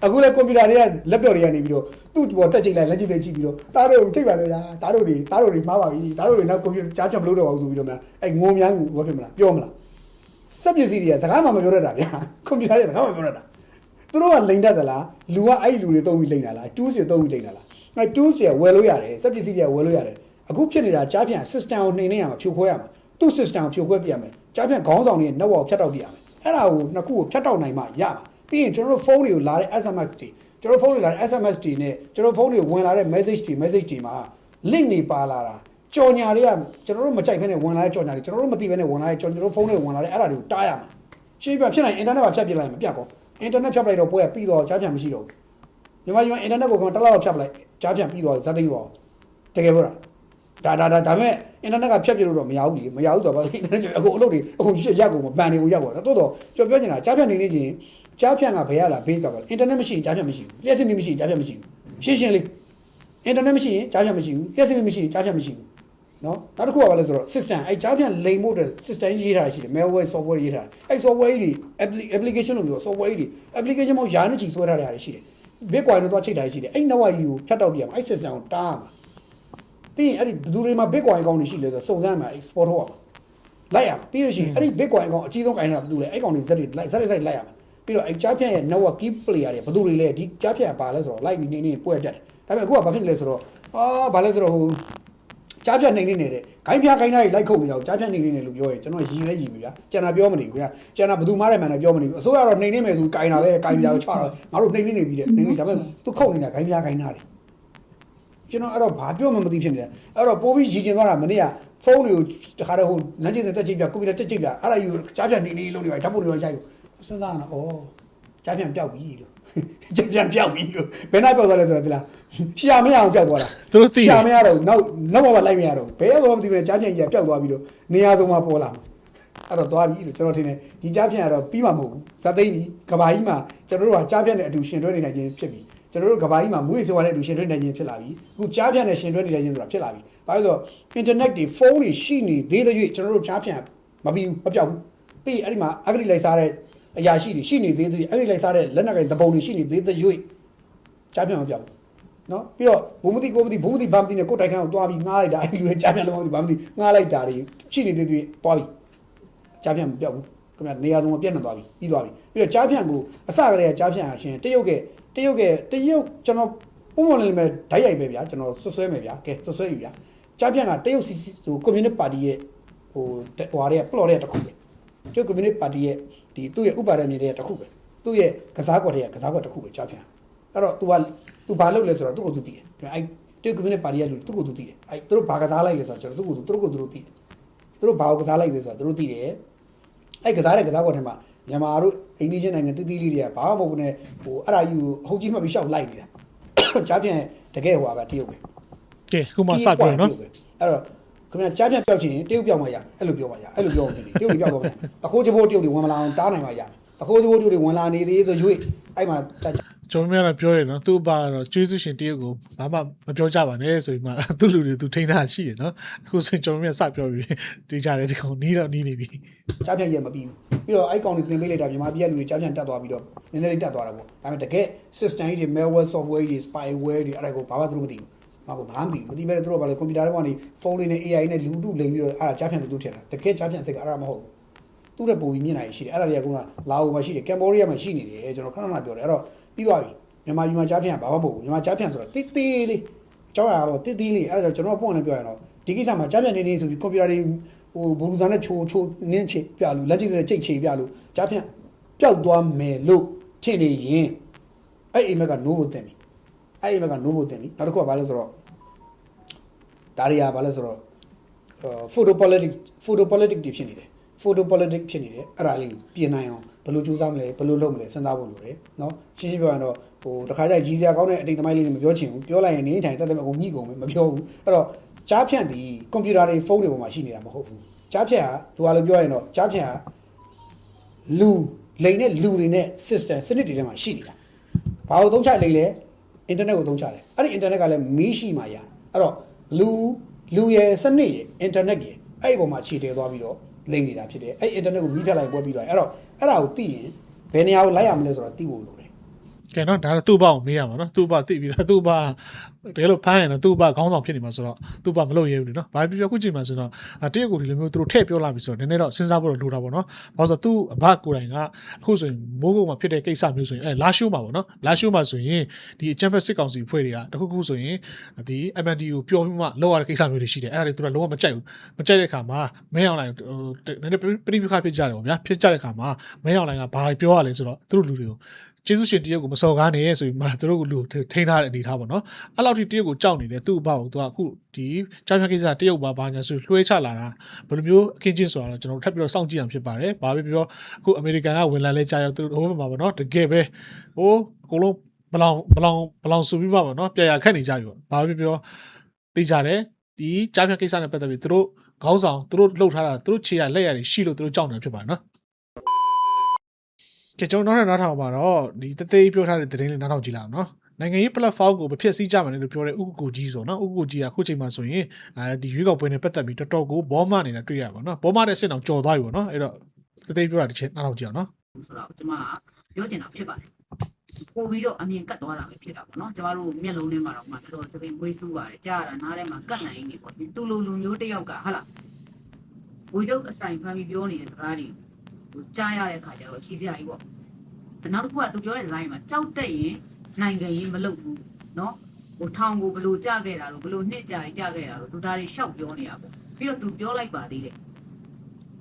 အခုလည်းကွန်ပျူတာတွေကလက်ပြော့တွေကနေပြီးတော့သူ့ပေါ်တက်ကြိတ်လိုက်လက်ကြည့်သေးကြည့်ပြီးတော့သားတို့ထိတ်ပါလေညာသားတို့တွေသားတို့တွေမှားပါပြီသားတို့တွေနောက်ကွန်ပျူတာကြားဖြတ်မလုပ်တော့ပါဘူးဆိုပြီးတော့များအဲ့ငိုများငိုဘာဖြစ်မလားပြောမလားစက်ပစ္စည်းတွေကစကားမှမပြောတတ်တာဗျာကွန်ပျူတာတွေစကားမှမပြောတတ်တာသူတို့ကလိန်တတ်သလားလူကအဲ့ဒီလူတွေတုံးပြီးလိန်တာလား tools တွေတုံးပြီးလိန်တာလားအဲ tools တွေဝယ်လို့ရတယ်စက်ပစ္စည်းတွေဝယ်လို့ရတယ်အခုဖြစ်နေတာကြားဖြန့် system ကိုနှိမ်နေရမှာဖြိုခွဲရမှာ သူ့ system ကိုဖြိုခွဲပြရမယ်ကြားဖြန့်ခေါင်းဆောင်တွေ network ကိုဖြတ်တောက်ပြရမယ်အဲ့ဒါကိုနှစ်ခုကိုဖြတ်တောက်နိုင်မှရမှာပြီးရင်ကျွန်တော်တို့ဖုန်းတွေကိုလာတဲ့ SMS တွေကျွန်တော်ဖုန်းတွေလာတဲ့ SMS တွေနဲ့ကျွန်တော်ဖုန်းတွေဝင်လာတဲ့ message တွေ message တွေမှာ link တွေပါလာတာကြော်ညာတွေကကျွန်တော်တို့မကြိုက်ဘဲနဲ့ဝင်လာတဲ့ကြော်ညာတွေကျွန်တော်တို့မသိဘဲနဲ့ဝင်လာတဲ့ကြော်ကျွန်တော်တို့ဖုန်းတွေဝင်လာတဲ့အဲ့ဒါတွေကိုတားရမှာရှင်းပြဖြစ်နိုင် internet မှာဖြတ်ပြလိုက်ရင်မပြတ်ကောအင်တာနက်ဖြတ်ပလိုက်တော့ပွဲပြီးတော့ကြားပြန်မရှိတော့ဘူးမြန်မာပြည်အင်တာနက်ကိုကတစ်လောက်ဖြတ်ပလိုက်ကြားပြန်ပြီးတော့ဇာတ်သိရောတကယ်ပြောတာ ဒါဒါဒါဒါပေမဲ့အင်တာနက်ကဖြတ်ပြလို့တော့မရဘူးလေမရဘူးဆိုတော့အင်တာနက်အခုအလုပ်တွေအခုရက်ကုန်မပန်နေဘူးရက်ပေါ့တော်တော်ကြော်ပြောနေတာကြားပြန်နေနေချင်းကြားပြန်ကဘယ်ရလားဘေးကပါအင်တာနက်မရှိရင်ကြားပြန်မရှိဘူးလျှက်စစ်မီမရှိရင်ကြားပြန်မရှိဘူးရှင်းရှင်းလေးအင်တာနက်မရှိရင်ကြားပြန်မရှိဘူးလျှက်စစ်မီမရှိရင်ကြားပြန်မရှိဘူးနော်နောက်တစ်ခုကဘာလဲဆိုတော့ system အဲကြားပြန်လိမ်ဖို့အတွက် system ရေးထားတာရှိတယ် malware software ရေးထားတာအဲ software ကြီးတွေ application လို့ပြော software ကြီးတွေ application မဟုတ်ယာနဲ့ချီဆွဲထားတဲ့ဟာတွေရှိတယ် bitcoin နဲ့သွားချိတ်ထားရှိတယ်အဲ့နောက်ဝါကြီးကိုဖြတ်တောက်ပြရမှာအဲ့ system ကိုတားရမှာ ပြီးရင်အဲ့ဒီဘယ်သူတွေမှာ bitcoin အကောင့်တွေရှိလဲဆိုတော့စုံစမ်းမှာ export ထုတ်ရမှာလိုက်ရမှာပြီးလို့ရှိရင်အဲ့ဒီ bitcoin အကောင့်အကြီးဆုံးကိုင်တာဘယ်သူလဲအဲ့ကောင်တွေဇက်တွေလိုက်ဇက်တွေဇက်တွေလိုက်ရမှာပြီးတော့အဲ့ကြားဖြတ်ရဲ့ network key player တွေဘယ်သူတွေလဲဒီကြားဖြတ်ပါလဲဆိုတော့လိုက်ပြီးနေနေပွဲတက်တယ်ဒါပေမဲ့အခုကဘာဖြစ်လဲဆိုတော့အာဘာလဲဆိုတော့ဟိုကြားဖြတ်နေနေနေတဲ့ဂိုင်းဖျားဂိုင်းသားကြီးလိုက်ခုတ်နေတာကိုကြားဖြတ်နေနေတယ်လို့ပြောရင်ကျွန်တော်ရည်လဲရည်မိဗျာကျန်တာပြောမနေဘူးဗျာကျန်တာဘယ်သူမှလည်းမှန်တယ်ပြောမနေဘူးအစိုးရတော့နေနေမယ်ဆိုဂိုင်းတာပဲဂိုင်းပြားကိုချတော့ငါတို့နေနေနေပြီတဲ့နေနေဒါပေမဲ့သူခုတ်နေတာဂိုင်းဖျားဂိုင်းသားတွေ ကျွန်တော်အဲ့တော့ဘာပြောမှမသိဖြစ်နေတယ်အဲ့တော့ပိုးပြီးရည်ကျင်သွားတာမနေ့ကဖုန်းတွေကိုတခါတော့ဟိုလမ်းကျင်တက်ကြည့်ပြကွန်ပျူတာတက်ကြည့်ပြအဲ့ဒါယူကြားဖြတ်နေနေလုံးနေပါဓာတ်ပုံတွေရိုက်ကိုစဉ်းစားတော့ဩကြားဖြတ်ပျောက်ပြီလို့ကြားဖြတ်ပျောက်ပြီလို့ဘယ်နှပျောက်သွားလဲဆိုတော့ဒီလားရှာမရအောင်ပျောက်သွားတာသူတို့သိတယ်ရှာမရတော့ဘူးနောက်နောက်ဘဝလိုက်မရတော့ဘူးဘယ်ဘောမသိပဲကြားဖြန့်ကြီးကပျောက်သွားပြီးတော့နေရာဆုံးမှာပေါ်လာမှာအဲ့တော့သွားပြီလို့ကျွန်တော်ထင်တယ်ဒီကြားဖြန့်ကတော့ပြီးမှာမဟုတ်ဘူးဇာသိန်းကြီးကဘာကြီးမှာကျွန်တော်တို့ကကြားဖြန့်တဲ့အတူရှင်တွဲနေနိုင်ခြင်းဖြစ်ပြီ ကျွန်တော်တို့ကဘာကြီးမှာမွေးစေဝါတဲ့အတူရှင်တွဲနေနိုင်ခြင်းဖြစ်လာပြီအခုကြားဖြန့်နဲ့ရှင်တွဲနေနိုင်ခြင်းဆိုတာဖြစ်လာပြီဘာလို့လဲဆိုတော့ internet တွေဖုန်းတွေရှိနေသေးတဲ့၍ကျွန်တော်တို့ကြားဖြန့်မပြီးဘူးမပြောက်ဘူးပြီးရင်အဲ့ဒီမှာအဂတိလိုက်စားတဲ့အရာရှိတွေရှိနေသေးတဲ့အဲ့ဒီလိုက်စားတဲ့လက်နက်ကင်တပုံတွေရှိနေသေးတဲ့၍ကြားဖြန့်မပြောက်ဘူးနော်ပြီးတော့ဘုံမတိကိုမတိဘုံမတိဘာမတိနဲ့ကိုယ်တိုက်ခန်းကိုတွားပြီးငားလိုက်တာအဲ့ဒီလူတွေကြားပြန်လုံးမတိဘာမတိငားလိုက်တာတွေရှိနေသေးသေးတွားပြီးကြားပြန်မပြောက်ဘူးခင်ဗျနေရာဆုံးမပြတ်နေသွားပြီပြီးသွားပြီပြီးတော့ကြားပြန်ကိုအစကတည်းကကြားပြန်အရှင်တရုတ်က တရုတ်ကတရုတ်ကျွန်တော်ပုံမှန်လည်းပဲဓာတ်ရိုက်ပဲဗျာကျွန်တော်ဆွဆွဲမယ်ဗျာကဲဆွဆွဲပြီဗျာကြားပြန်ကတရုတ်စီစီဟိုကွန်မြူနတီပါတီရဲ့ဟိုဟွာတွေကပလော့တဲ့တခုပဲတရုတ်ကွန်မြူနတီပါတီရဲ့ဒီသူ့ရဲ့ဥပါဒမြေတဲ့တခုပဲသူ့ရဲ့ကစားကွက်တွေကကစားကွက်တခုပဲကြားပြန်အဲ့တော့ तू က तू ဘာလုပ်လဲဆိုတော့သူ့ကိုသူတည်တယ်အဲ့တရုတ်ကွန်မြူနတီပါတီရဲ့လူသူ့ကိုသူတည်တယ်အဲ့သူတို့ဘာကစားလိုက်လဲဆိုတော့ကျွန်တော်သူ့ကိုသူတို့ကိုသူတို့တည်တယ်သူတို့ဘာကိုကစားလိုက်လဲဆိုတော့သူတို့တည်တယ်အဲ့ကစားတဲ့ကစားကွက်ထဲမှာ မြန်မာတို့အိန္ဒိယနိုင်ငံတိတိလေးတွေကဘာမှမဟုတ်ဘူးနဲ့ဟိုအဲ့ဒါယူဟုတ်ကြီးမှပြီးရှောက်လိုက်နေတာကြားပြန်တကယ်ဟွာကတရုတ်ပဲကဲခုမှစပြောနော်အဲ့တော့ခင်ဗျာကြားပြန်ပျောက်ချင်ရင်တရုတ်ပြောက်မှရအဲ့လိုပြောမှရအဲ့လိုပြောနေတယ်တရုတ်တွေပျောက်တော့မှတခိုးချဖို့တရုတ်တွေဝင်မလာအောင်တားနိုင်မှရတတခိုးချိုးတွေဝင်လာနေသေးဆိုရွေ့အဲ့မှာတ က်ကျွန်တော်များတော့ပြောရနော်သူ့ဘာကတော့ကျွေးစုရှင်တရုတ်ကိုဘာမှမပြောကြပါနဲ့ဆိုပြီးမှသူ့လူတွေသူထိန်းထားရှိရနော်အခုဆိုရင်ကျွန်တော်များစပြောပြီးတေးကြတယ်ဒီကောင်နီးတော့နီးနေပြီကြားဖြန့်ရက်မပြီးဘူးပြီးတော့အဲ့ကောင်တွေသင်ပေးလိုက်တာမြန်မာပြည်ကလူတွေကြားဖြန့်တက်သွားပြီးတော့နည်းနည်းလေးတက်သွားတာပေါ့ဒါပေမဲ့တကယ် system ကြီးတွေ malware software တွေ spyware တွေအဲ့ဒါကိုဘာမှသူတို့မသိဘူးဘာကိုဘာမှမသိဘူးမသိပဲသူတို့ကဘာလဲကွန်ပျူတာတွေပေါ်နေဖုန်းလေးနဲ့ AI နဲ့လူတုလိမ်ပြီးတော့အဲ့ဒါကြားဖြန့်လို့သူထင်တာတကယ်ကြားဖြန့်စိတ်ကအဲ့ဒါမဟုတ်ဘူးသူ့တဲ့ပုံပြီးမြင်နိုင်ရှိတယ်အဲ့ဒါတွေကကလာအိုမှာရှိတယ်ကမ်ဘောဒီးယားမှာရှိနေတယ်ကျွန်တော်ခဏခဏပြောတယ်အဲ့တော့ ပြီးသွားပြီမြန်မာပြည်မှာကြားဖြန့်ကဘာမှမဟုတ်ဘူးမြန်မာကြားဖြန့်ဆိုတော့တိတိလေးအကြောင်းအရာတော့တိတိလေးအဲ့ဒါကြောင့်ကျွန်တော်ပွင့်နေပြောရတော့ဒီကိစ္စမှာကြားဖြန့်နေနေဆိုပြီးကွန်ပျူတာတွေဟိုဘူလူဇာနဲ့ချိုးချိုးနင်းချေပြလို့လက်ကြည့်တဲ့ကြိတ်ချေပြလို့ကြားဖြန့်ပျောက်သွားမယ်လို့ထင်နေရင်အဲ့အိမ်မက်က no ဖို့တင်ပြီအဲ့အိမ်မက်က no ဖို့တင်ပြီနောက်တစ်ခုကဘာလဲဆိုတော့ဒါရီယာဘာလဲဆိုတော့ photo politics photo politics တွေဖြစ်နေတယ် photo politics ဖြစ်နေတယ်အဲ့ဒါလေးပြင်နိုင်အောင် ဘယ်လိုကြိုးစားမလဲဘယ်လိုလုပ်မလဲစဉ်းစားဖို့လိုတယ်နော်ရှင်းရှင်းပြောရရင်တော့ဟိုတခါကြိုက်ကြီးစရာကောင်းတဲ့အတိတ်သမိုင်းလေးတွေမပြောချင်ဘူးပြောလိုက်ရင်နေထိုင်တက်တက်အကုန်ညှိကုန်မယ်မပြောဘူးအဲ့တော့ကြားဖြန့်ဒီကွန်ပျူတာတွေဖုန်းတွေပေါ်မှာရှိနေတာမဟုတ်ဘူးကြားဖြန့်ဟာလိုအလိုပြောရရင်တော့ကြားဖြန့်ဟာလူလိန်နဲ့လူတွေနဲ့ system စနစ်တွေထဲမှာရှိနေတာဘာလို့သုံးချလိန်လဲ internet ကိုသုံးချတယ်အဲ့ဒီ internet ကလည်းမီးရှိမှရအဲ့တော့လူလူရဲ့စနစ်ရဲ့ internet ရဲ့အဲ့ဒီပေါ်မှာခြေတည်သွားပြီးတော့ လိန်နေတာဖြစ်တယ်အဲ့ဒီအင်တာနက်ကိုမီးဖြတ်လိုက်ပွဲပြီးသွားတယ်အဲ့တော့အဲ့ဒါကိုသိရင်ဘယ်နေရာကိုလိုက်ရမလဲဆိုတော့သိဖို့လိုတယ် ကဲနော်ဒါတော့သူ့ဘာကိုမေးရမှာနော်သူ့ဘာသိပြီးသားသူ့ဘာတကယ်လို့ဖမ်းရင်တော့သူ့ဘာခေါင်းဆောင်ဖြစ်နေမှာဆိုတော့သူ့ဘာမလုပ်ရဘူးလေနော်ဘာဖြစ်ဖြစ်ခုချိန်မှာဆိုတော့တရုတ်ကိုဒီလိုမျိုးသူတို့ထည့်ပြောလာပြီဆိုတော့နည်းနည်းတော့စဉ်းစားဖို့တော့လိုတာပေါ့နော်ဘာလို့ဆိုတော့သူ့အဘကိုယ်တိုင်ကအခုဆိုရင်မိုးကုတ်မှာဖြစ်တဲ့ကိစ္စမျိုးဆိုရင်အဲလာရှိုးမှာပေါ့နော်လာရှိုးမှာဆိုရင်ဒီအချမ်းဖက်စစ်ကောင်စီဖွဲ့တွေကတခုခုဆိုရင်ဒီ MND ကိုပျော်ပြီးမှလောက်ရတဲ့ကိစ္စမျိုးတွေရှိတယ်အဲ့ဒါတွေသူတို့လုံးဝမကြိုက်ဘူးမကြိုက်တဲ့ခါမှာမင်းအောင်လိုင်ဟိုနည်းနည်းပြိပခဖြစ်ကြတယ်ပေါ့ဗျာဖြစ်ကြတဲ့ခါမှာမင်းအောင်လိုင်ကဘာပြောရလဲဆိုတော့သူတို့လူတွေကို ကျေးဇူးရှင်တရုတ်ကိုမစော်ကားနေဆိုပြီးမှသူတို့ကလူထိန်းထားတဲ့အနေထားပေါ့နော်အဲ့လောက်ထိတရုတ်ကိုကြောက်နေတဲ့သူ့အဘောက်ကိုသူကအခုဒီကြောင်ချကိစ္စတရုတ်ဘာဘာညာဆိုလွှဲချလာတာဘယ်လိုမျိုးအခင်းချင်းဆိုတာတော့ကျွန်တော်တို့ထပ်ပြီးတော့စောင့်ကြည့်အောင်ဖြစ်ပါတယ်ဘာပဲပြောအခုအမေရိကန်ကဝင်လာလဲကြာရောက်သူတို့ဟိုဘက်မှာပေါ့နော်တကယ်ပဲဟိုအကုန်လုံးဘလောင်ဘလောင်ဘလောင်ဆူပြီးပါပေါ့နော်ပြရခတ်နေကြပြီပေါ့ဘာပဲပြောသိကြတယ်ဒီကြားဖြတ်ကိစ္စနဲ့ပတ်သက်ပြီးသူတို့ခေါင်းဆောင်သူတို့လှုပ်ထားတာသူတို့ခြေရလက်ရတွေရှိလို့သူတို့ကြောက်နေတာဖြစ်ပါတယ်နော် ကဲကျွန်တော်နောက်ထပ်နောက်ထောင်မှာတော့ဒီတသေးပြောထားတဲ့သတင်းလေးနောက်ထောင်ကြည့်လိုက်အောင်နော်နိုင်ငံရေး platform ကိုမဖြစ်စည်းကြမှာလည်းလို့ပြောတဲ့ဥက္ကူကြီးဆိုနော်ဥက္ကူကြီးကခုချိန်မှာဆိုရင်အဲဒီရွေးကောက်ပွဲနဲ့ပတ်သက်ပြီးတော်တော်ကိုဘောမနေတာတွေ့ရပါတော့ဘောမတဲ့စစ်အောင်ကြော်သွားပြီပေါ့နော်အဲ့တော့တသေးပြောတာတစ်ချက်နောက်ထောင်ကြည့်အောင်နော်ဆိုတော့ကျမကပြောချင်တာဖြစ်ပါတယ်ပို့ပြီးတော့အမြင်ကတ်သွားတာပဲဖြစ်တာပေါ့နော်ကျမတို့မျက်လုံးထဲမှာတော့မှတော်တော်သပင်ဝေးဆူပါတယ်ကြားရတာနားထဲမှာကတ်လန်ရင်းနေပေါ့သူလိုလူမျိုးတစ်ယောက်ကဟာလားဝေကျုပ်အဆိုင်ဖမ်းပြီးပြောနေတဲ့စကားတွေဟို ကြားရတဲ့ခါကျတော့ချီစရာကြီးပေါ့နောက်တစ်ခုကသူပြောတဲ့စကားတွေမှာကြောက်တက်ရင်နိုင်ငံရေးမလုပ်ဘူးနော်ဟိုထောင်ကိုဘလို့ကြခဲ့တာလို့ဘလို့နှစ်ကြာကြခဲ့တာလို့သူဒါတွေရှောက်ပြောနေတာပေါ့ပြီးတော့သူပြောလိုက်ပါသေးတယ်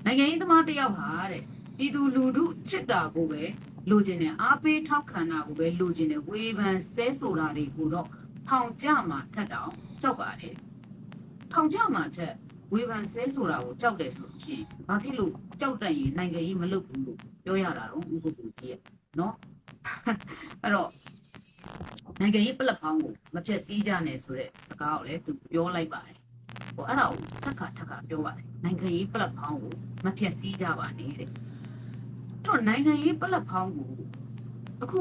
နိုင်ငံရေးသမားတစ်ယောက်ဟာတဲ့ပြည်သူလူထုချစ်တာကိုပဲလိုချင်တယ်အားပေးထောက်ခံတာကိုပဲလိုချင်တယ်ဝေဖန်ဆဲဆိုတာတွေကိုတော့ထောင်ကြမှာထက်တောင်ကြောက်ပါတယ်ထောင်ကြမှာထက်ဝေဖန်ဆဲဆိုတာကိုကြောက်တယ်ဆိုလို့ရှိရင်ဘာဖြစ်လို့ ကြောက်တတ်ရင်နိုင်ငံရေးမလုပ်ဘူးလို့ပြောရတာတော့ဥပဒေကြီးရဲ့နော်အဲ့တော့နိုင်ငံရေးပလက်ဖောင်းကိုမဖြတ်စည်းကြနဲ့ဆိုတဲ့စကားကိုလည်းသူပြောလိုက်ပါတယ်ဟိုအဲ့ဒါကိုထက်ခါထက်ခါပြောပါတယ်နိုင်ငံရေးပလက်ဖောင်းကိုမဖြတ်စည်းကြပါနဲ့တဲ့ အဲ့တော့နိုင်ငံရေးပလက်ဖောင်းကိုအခု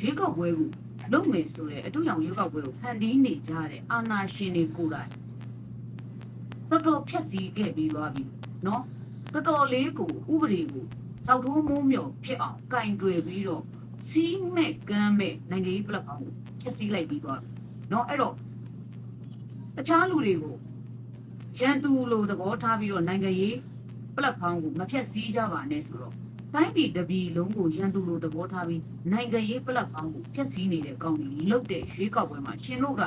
ရွေးကောက်ပွဲကိုလုပ်မယ်ဆိုတဲ့အတူရောင်ရွေးကောက်ပွဲကိုဖန်တီးနေကြတဲ့အာဏာရှင်တွေကိုယ်တိုင်တော်တော်ဖြက်စီးခဲ့ပြီးသွားပြီเนาะ တော်တော်လေးကိုဥပဒေကိုစောက်ထိုးမိုးမြော်ဖြစ်အောင်ကင်တွယ်ပြီးတော့စီးမဲ့ကမ်းမဲ့နိုင်ငံရေးပလက်ဖောင်းကိုဖြက်စီးလိုက်ပြီးသွားပြီเนาะအဲ့တော့တခြားလူတွေကိုရန်သူလိုသဘောထားပြီးတော့နိုင်ငံရေးပလက်ဖောင်းကိုမဖြက်စီးကြပါနဲ့ဆိုတော့ တိုင်းပြည်တစ်ပြည်လုံးကိုရန်သူလိုသဘောထားပြီးနိုင်ငံရေးပလက်ဖောင်းကိုဖျက်ဆီးနေတဲ့ကောင်းကြီးလုတ်တဲ့ရွေးကောက်ပွဲမှာရှင်တို့က